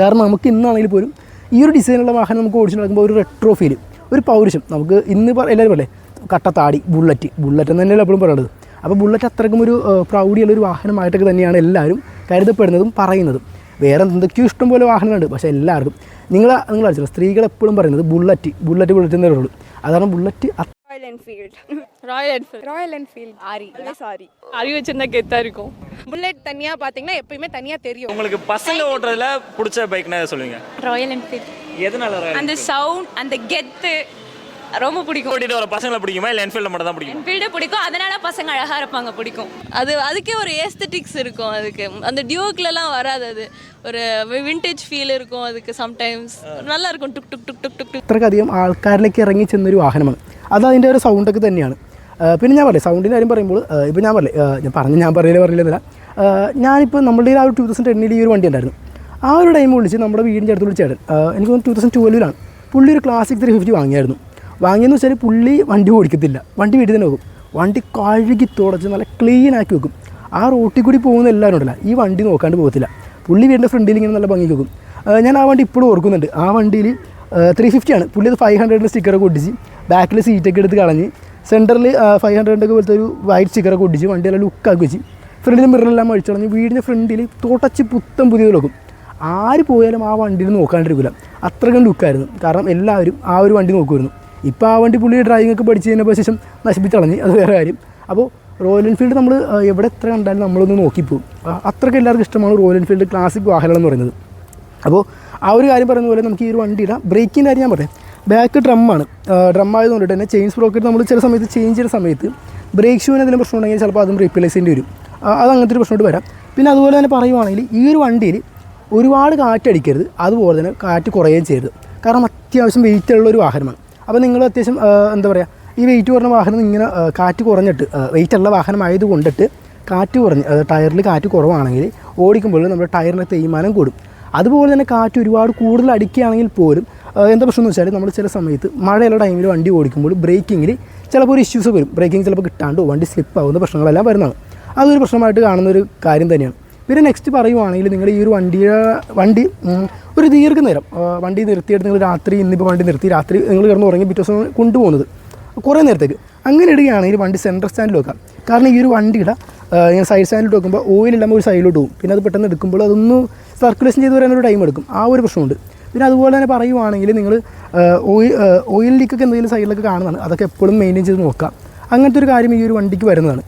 കാരണം നമുക്ക് ഇന്നാണെങ്കിൽ പോലും ഈ ഒരു ഡിസൈനുള്ള വാഹനം നമുക്ക് ഓടിച്ചു നടക്കുമ്പോൾ ഒരു റെട്രോ ഫീൽ ഒരു പൗരുഷം. നമുക്ക് ഇന്ന് എല്ലാവരും പറയല്ലേ കട്ടത്താടി ബുള്ളറ്റ് ബുള്ളറ്റ് എന്ന് എപ്പോഴും പറയുന്നത് അപ്പോൾ ബുള്ളറ്റ് അത്രക്കും ഒരു പ്രൗഢിയുള്ള ഒരു വാഹനമായിട്ടൊക്കെ തന്നെയാണ് എല്ലാവരും കരുതപ്പെടുന്നതും പറയുന്നതും. വേറെ എന്തൊക്കെയോ ഇഷ്ടം പോലെ വാഹനങ്ങളുണ്ട് പക്ഷേ എല്ലാവർക്കും നിങ്ങൾ നിങ്ങൾ അടിച്ചില്ല സ്ത്രീകൾ എപ്പോഴും പറയുന്നത് ബുള്ളറ്റ് ബുള്ളറ്റ് ബുള്ളറ്റ് എന്നേ ഉള്ളൂ അതാണ് bullet Enfield Royal Enfield Royal Enfield ஆரி சாரி அறி வச்சிருந்தா கெத்தா இருக்கும் புல்லட் தனியா பாத்தீங்கன்னா எப்பயுமே தனியா தெரியும் உங்களுக்கு பசங்க ஓட்டுறதுல பிடிச்ச பைக்னா எதை சொல்லுவீங்க ராயல் என்ஃபீல்ட் எதனால ராயல் அந்த சவுண்ட் அந்த கெத்து ரொம்ப பிடிக்கும் ஓட்டிட்டு வர பசங்களை பிடிக்குமா இல்லை என்ஃபீல்டில் மட்டும் தான் பிடிக்கும் என்ஃபீல்டு பிடிக்கும் அதனால பசங்க அழகாக இருப்பாங்க பிடிக்கும் அது அதுக்கே ஒரு ஏஸ்தட்டிக்ஸ் இருக்கும் அதுக்கு அந்த டியூக்லலாம் வராது அது ஒரு விண்டேஜ் ஃபீல் இருக்கும் அதுக்கு சம்டைம்ஸ் நல்லா இருக்கும் டுக் டுக் டுக் டுக் டுக் டுக் അത്രക്കധികം ആൾക്കാരിലേക്ക് ഇറങ്ങി ചെന്നൊരു വാഹനമാണ് അത് അതിൻ്റെ ഒരു സൗണ്ടൊക്കെ തന്നെയാണ് ആ, പിന്നെ ഞാൻ പറയാം സൗണ്ടിന്റെ കാര്യം പറയുമ്പോൾ ഇപ്പോൾ ഞാൻ പറയില്ലേ ഞാൻ പറഞ്ഞു ഞാൻ പറയില്ല പറയില്ലെന്നില്ല ഞാനിപ്പോൾ നമ്മുടെ ആ ഒരു ടൂ തൗസൻഡ് ടെന്നിൽ ഈ ഒരു വണ്ടി ഉണ്ടായിരുന്നു. ആ ഒരു ടൈം വിളിച്ച് നമ്മുടെ വീടിന്റെ അടുത്ത് ചേട്ടൻ എനിക്ക് തോന്നുന്നു ടൂ തൗസൻഡ് ട്വൽവിലാണ് പുള്ളി ഒരു ക്ലാസിക് ത്രീ ഫിഫ്റ്റി വാങ്ങിയായിരുന്നു. വാങ്ങിയെന്ന് വെച്ചാൽ പുള്ളി വണ്ടി ഓടിക്കത്തില്ല. വണ്ടി വീട്ടിൽ തന്നെ വെക്കും. വണ്ടി കഴുകി തുടച്ച് നല്ല ക്ലീൻ ആക്കി വെക്കും. ആ റോട്ടിൽ കൂടി പോകുന്ന എല്ലാവരും ഉണ്ടല്ല ഈ വണ്ടി നോക്കാണ്ട് പോകത്തില്ല. പുള്ളി വീടിന്റെ ഫ്രണ്ടിൽ ഇങ്ങനെ നല്ല ഭംഗി വെക്കും. ഞാൻ ആ വണ്ടി ഇപ്പോഴും ഓർക്കുന്നുണ്ട്. ആ വണ്ടിയിൽ ത്രീ ഫിഫ്റ്റിയാണ് പുള്ളി അത് ഫൈവ് ഹൺഡ്രഡിന്റെ സ്റ്റിക്കറൊക്കെ ഒട്ടിച്ച് ബാക്കിൽ സീറ്റൊക്കെ എടുത്ത് കളഞ്ഞ് സെന്ററിൽ ഫൈവ് ഹൺഡ്രഡിന്റെ പോലത്തെ ഒരു വൈറ്റ് സ്റ്റിക്കറൊക്കെ ഒടിച്ച് വണ്ടിയെല്ലാം ലുക്കാക്കി വെച്ച്. ഫ്രണ്ടിൽ മിററെല്ലാം അഴിച്ചു കളഞ്ഞ് വീടിന്റെ ഫ്രണ്ടിൽ തുടച്ച് പുത്തം പുതിയത് വെക്കും. ആര് പോയാലും ആ വണ്ടിയിൽ നോക്കാണ്ടിരിക്കില്ല അത്രയ്ക്കും ലുക്കായിരുന്നു കാരണം എല്ലാവരും ആ ഒരു വണ്ടി നോക്കുമായിരുന്നു. ഇപ്പോൾ ആ വണ്ടി പുള്ളി ഡ്രൈവിംഗ് ഒക്കെ പഠിച്ച് കഴിഞ്ഞപ്പോൾ ശേഷം നശിപ്പിച്ച് കളഞ്ഞ്. അത് വേറെ കാര്യം. അപ്പോൾ റോയൽ എൻഫീൽഡ് നമ്മൾ എവിടെ എത്ര കണ്ടാലും നമ്മളൊന്ന് നോക്കിപ്പോവും. അത്രയ്ക്ക് എല്ലാവർക്കും ഇഷ്ടമാണ് റോയൽ എൻഫീൽഡ് ക്ലാസിക് വാഹനം എന്ന് പറയുന്നത്. അപ്പോൾ ആ ഒരു കാര്യം പറയുന്ന പോലെ നമുക്ക് ഈ ഒരു വണ്ടിയുടെ ബ്രേക്കിന്റെ കാര്യം ഞാൻ പറയാം. ബാക്ക് ഡ്രമ്മാണ്. ഡ്രം ആയതുകൊണ്ട് തന്നെ ചെയിൻ സ്പ്രോക്കറ്റ് നമ്മൾ ചില സമയത്ത് ചേഞ്ച് ചെയ്യുന്ന സമയത്ത് ബ്രേക്ക് ഷൂവിന് എന്തെങ്കിലും പ്രശ്നം ഉണ്ടെങ്കിൽ ചിലപ്പോൾ അതും റീപ്ലേസ് ചെയ്യേണ്ടി വരും അത് അങ്ങനത്തെ ഒരു പ്രശ്നമായിട്ട് വരാം. പിന്നെ അതുപോലെ തന്നെ പറയുവാണെങ്കിൽ ഈ ഒരു വണ്ടിയിൽ ഒരുപാട് കാറ്റടിക്കരുത് അതുപോലെ തന്നെ കാറ്റ് കുറയുകയും ചെയ്യരുത്. കാരണം അത്യാവശ്യം വെയിറ്റ് ഉള്ള ഒരു വാഹനമാണ്. അപ്പോൾ നിങ്ങൾ അത്യാവശ്യം എന്താ പറയുക ഈ വെയിറ്റ് കുറഞ്ഞ വാഹനം ഇങ്ങനെ കാറ്റ് കുറഞ്ഞിട്ട് വെയിറ്റ് ഉള്ള വാഹനമായത് കൊണ്ടിട്ട് കാറ്റ് കുറഞ്ഞ് ടയറിൽ കാറ്റ് കുറവാണെങ്കിൽ ഓടിക്കുമ്പോൾ നമ്മുടെ ടയറിന്റെ തേയ്മാനം കൂടും. അതുപോലെ തന്നെ കാറ്റ് ഒരുപാട് കൂടുതൽ അടിക്കുകയാണെങ്കിൽ പോലും എന്താ പ്രശ്നം എന്ന് വെച്ചാൽ നമ്മൾ ചില സമയത്ത് മഴയുള്ള ടൈമിൽ വണ്ടി ഓടിക്കുമ്പോൾ ബ്രേക്കിങ്ങിൽ ചിലപ്പോൾ ഒരു ഇഷ്യൂസ് വരും. ബ്രേക്കിംഗ് ചിലപ്പോൾ കിട്ടാണ്ടോ വണ്ടി സ്ലിപ്പ് ആവുന്ന പ്രശ്നങ്ങളെല്ലാം വരുന്നതാണ്. അതൊരു പ്രശ്നമായിട്ട് കാണുന്ന ഒരു കാര്യം തന്നെയാണ്. പിന്നെ നെക്സ്റ്റ് പറയുവാണെങ്കിൽ നിങ്ങൾ ഈ ഒരു വണ്ടിയുടെ വണ്ടി ഒരു ദീർഘനേരം വണ്ടി നിർത്തിയിട്ട് നിങ്ങൾ രാത്രി ഇന്നിപ്പോൾ വണ്ടി നിർത്തി രാത്രി നിങ്ങൾ കിടന്ന് ഉറങ്ങി പിറ്റേ ദിവസം കൊണ്ടുപോകുന്നത് കുറേ നേരത്തേക്ക്. അങ്ങനെ ഇടുകയാണെങ്കിൽ വണ്ടി സെൻട്രൽ സ്റ്റാൻഡിൽ വെക്കാം കാരണം ഈ ഒരു വണ്ടിയുടെ ഇങ്ങനെ സൈഡ് സ്റ്റാൻഡിൽ വെക്കുമ്പോൾ ഓയിലെല്ലാം ഒരു സൈഡിലോട്ട് പോകും. പിന്നെ അത് പെട്ടെന്ന് എടുക്കുമ്പോൾ അതൊന്ന് സർക്കുലേഷൻ ചെയ്ത് വരാനൊരു ടൈം എടുക്കും. ആ ഒരു പ്രശ്നമുണ്ട്. പിന്നെ അതുപോലെ തന്നെ പറയുവാണെങ്കിൽ നിങ്ങൾ ഓയിൽ ഓയിൽ ലീക്കൊക്കെ എന്തെങ്കിലും സൈഡിലൊക്കെ കാണുന്നതാണ്. അതൊക്കെ എപ്പോഴും മെയിന്റെയിൻ ചെയ്ത് നോക്കുക. അങ്ങനത്തെ ഒരു കാര്യം ഈ ഒരു വണ്ടിക്ക് വരുന്നതാണ്.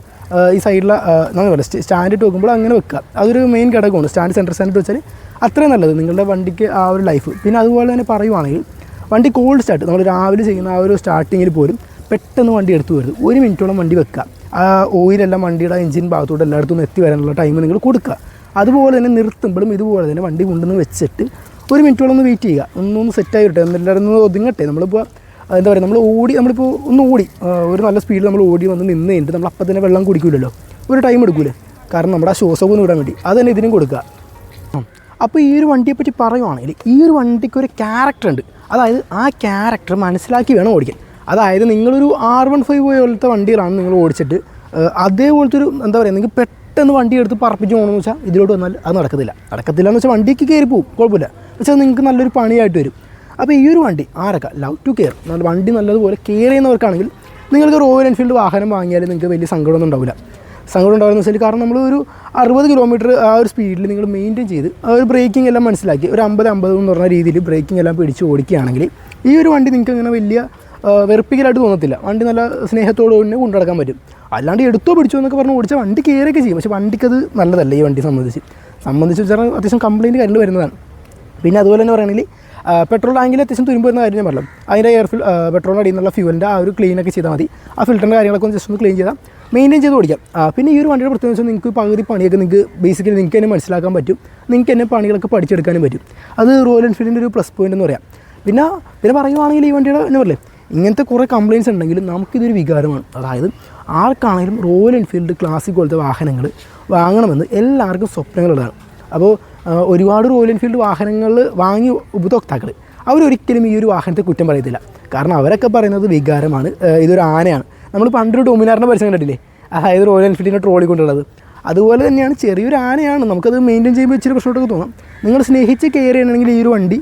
ഈ സൈഡിലെ നമ്മൾ പറയുക സ്റ്റാൻഡിട്ട് വെക്കുമ്പോൾ അങ്ങനെ വെക്കുക. അതൊരു മെയിൻ ഘടകമാണ്. സ്റ്റാൻഡ് സെന്റർ സ്റ്റാൻഡ് വെച്ചാൽ അത്രയും നല്ലത് നിങ്ങളുടെ വണ്ടിക്ക് ആ ഒരു ലൈഫ് പിന്നെ അതുപോലെ തന്നെ പറയുവാണെങ്കിൽ വണ്ടി കോൾഡ് സ്റ്റാർട്ട് നമ്മൾ രാവിലെ ചെയ്യുന്ന ആ ഒരു സ്റ്റാർട്ടിങ്ങിൽ പോലും പെട്ടെന്ന് വണ്ടി എടുത്തു വരുത് ഒരു മിനിറ്റോളം വണ്ടി വെക്കുക. ആ ഓയിലെല്ലാം വണ്ടിയുടെ എഞ്ചിൻ ഭാഗത്തോട്ട് എല്ലായിടത്തും എത്തി വരാനുള്ള ടൈം നിങ്ങൾ കൊടുക്കുക. അതുപോലെ തന്നെ നിർത്തുമ്പോഴും ഇതുപോലെ തന്നെ വണ്ടി കൊണ്ടുവന്ന് വെച്ചിട്ട് ഒരു മിനിറ്റോളം ഒന്ന് വെയിറ്റ് ചെയ്യുക. ഒന്നൊന്ന് സെറ്റ് ആയിട്ട് എല്ലാവരും ഒന്ന് ഒതുങ്ങട്ടെ. നമ്മളിപ്പോൾ എന്താ പറയുക നമ്മൾ ഓടി നമ്മളിപ്പോൾ ഒന്ന് ഓടി. ഒരു നല്ല സ്പീഡിൽ നമ്മൾ ഓടി വന്ന് നിന്ന് കഴിഞ്ഞിട്ട് നമ്മൾ അപ്പം തന്നെ വെള്ളം കുടിക്കില്ലല്ലോ ഒരു ടൈം എടുക്കൂലേ. കാരണം നമ്മുടെ ആ ശ്വാസമൊക്കെ ഒന്ന് വിടാൻ വേണ്ടി. അത് തന്നെ ഇതിനും കൊടുക്കുക. അപ്പോൾ ഈ ഒരു വണ്ടിയെപ്പറ്റി പറയുവാണെങ്കിൽ ഈ ഒരു വണ്ടിക്ക് ഒരു ക്യാരക്ടർ ഉണ്ട്. അതായത് ആ ക്യാരക്ടർ മനസ്സിലാക്കി വേണം ഓടിക്കാൻ. അതായത് നിങ്ങളൊരു ആർ വൺ ഫൈവ് പോലത്തെ വണ്ടികളാണ് നിങ്ങൾ ഓടിച്ചിട്ട് അതേപോലത്തെ ഒരു എന്താ പറയുക നിങ്ങൾക്ക് പെട്ടെന്ന് വണ്ടി എടുത്ത് പറപ്പിച്ച് പോകണമെന്ന് വെച്ചാൽ ഇതിലോട്ട് വന്നാൽ അത് നടക്കത്തില്ല. നടക്കത്തില്ല എന്ന് വെച്ചാൽ വണ്ടിക്ക് കയറി പോകും കുഴപ്പമില്ല. പക്ഷേ അത് നിങ്ങൾക്ക് നല്ലൊരു പണിയായിട്ട് വരും. അപ്പോൾ ഈ ഒരു വണ്ടി ആരൊക്കെ? ലവ് ടു കെയർ നല്ല വണ്ടി നല്ലതുപോലെ കെയർ ചെയ്യുന്നവർക്കാണെങ്കിൽ നിങ്ങൾക്ക് റോയൽ എൻഫീൽഡ് വാഹനം വാങ്ങിയാൽ നിങ്ങൾക്ക് വലിയ സങ്കടമൊന്നും ഉണ്ടാവില്ല. സങ്കടം എന്ന് വെച്ചാൽ കാരണം നമ്മൾ ഒരു അറുപത് കിലോമീറ്റർ ആ ഒരു സ്പീഡിൽ നിങ്ങൾ മെയിന്റെയിൻ ചെയ്ത് ആ ഒരു ബ്രേക്കിംഗ് എല്ലാം മനസ്സിലാക്കി ഒരു അമ്പത് അമ്പത് എന്ന് പറഞ്ഞ രീതിയിൽ ബ്രേക്കിംഗ് എല്ലാം പിടിച്ച് ഓടിക്കുകയാണെങ്കിൽ ഈ ഒരു വണ്ടി നിങ്ങൾക്ക് അങ്ങനെ വലിയ വെറുപ്പിക്കലായിട്ട് തോന്നത്തില്ല. വണ്ടി നല്ല സ്നേഹത്തോട് തന്നെ കൊണ്ടു നടക്കാൻ പറ്റും. അല്ലാണ്ട് എടുത്തോ പിടിച്ചോ എന്നൊക്കെ പറഞ്ഞ് ഓടിച്ചാൽ വണ്ടി കയറിയൊക്കെ ചെയ്യും. പക്ഷേ വണ്ടിക്കത് നല്ലതല്ല ഈ വണ്ടി സംബന്ധിച്ച്. സംബന്ധിച്ച് വെച്ചാൽ അത്യാവശ്യം കംപ്ലയിന്റ് കാര്യങ്ങൾ വരുന്നതാണ്. പിന്നെ അതുപോലെ തന്നെ പറയുകയാണെങ്കിൽ പെട്രോൾ ടാങ്കിൽ അത്യാവശ്യം തുരുമ്പ് വരുന്ന കാര്യം ഞാൻ പറഞ്ഞു അതിന്റെ എയർ ഫിൽ പെട്രോളിന്റെ അടിയിൽ നിന്നുള്ള ഫ്യൂവലിന്റെ ആ ഒരു ക്ലീനൊക്കെ ചെയ്താൽ മതി. ആ ഫിൽറ്ററിന്റെ കാര്യങ്ങളൊക്കെ ഒന്ന് ജസ്റ്റ് ഒന്ന് ക്ലീൻ ചെയ്താൽ മെയിന്റെയിൻ ചെയ്ത് ഓടിക്കാം. പിന്നെ ഈ ഒരു വണ്ടിയുടെ പ്രത്യേകത വെച്ചാൽ നിങ്ങൾക്ക് പകുതി പണിയൊക്കെ നിങ്ങൾക്ക് ബേസിക്കലി നിങ്ങൾക്ക് തന്നെ മനസ്സിലാക്കാൻ പറ്റും. നിങ്ങൾക്ക് തന്നെ പണികളൊക്കെ പഠിച്ചെടുക്കാനും പറ്റും. അത് റോയൽ എൻഫീൽഡിന്റെ ഒരു പ്ലസ് പോയിന്റ് എന്ന് പറയാം. പിന്നെ പിന്നെ പറയുവാണെങ്കിൽ ഈ വണ്ടിയുടെ എന്താ പറയല്ലേ ഇങ്ങനത്തെ കുറേ കംപ്ലയിൻസ് ഉണ്ടെങ്കിലും നമുക്കിതൊരു വികാരമാണ്. അതായത് ആർക്കാണെങ്കിലും റോയൽ എൻഫീൽഡ് ക്ലാസിക് പോലത്തെ വാഹനങ്ങൾ വാങ്ങണമെന്ന് എല്ലാവർക്കും സ്വപ്നങ്ങളുള്ളതാണ്. അപ്പോൾ ഒരുപാട് റോയൽ എൻഫീൽഡ് വാഹനങ്ങൾ വാങ്ങി ഉപഭോക്താക്കൾ അവരൊരിക്കലും ഈ ഒരു വാഹനത്തെ കുറ്റം പറയത്തില്ല. കാരണം അവരൊക്കെ പറയുന്നത് വികാരമാണ് ഇതൊരു ആനയാണ്. നമ്മൾ പണ്ടൊരു ഡോമിനാറിന്റെ പരസ്യം കണ്ടിട്ടില്ലേ? അതായത് റോയൽ എൻഫീൽഡിന്റെ ട്രോളി കൊണ്ടുള്ളത്. അതുപോലെ തന്നെയാണ് ചെറിയൊരു ആനയാണ്. നമുക്കത് മെയിന്റെയിൻ ചെയ്യുമ്പോൾ ഇച്ചിരി പ്രശ്നമായിട്ടൊക്കെ തോന്നാം. നിങ്ങൾ സ്നേഹിച്ച് കെയർ ചെയ്യണമെങ്കിൽ ഈ ഒരു വണ്ടി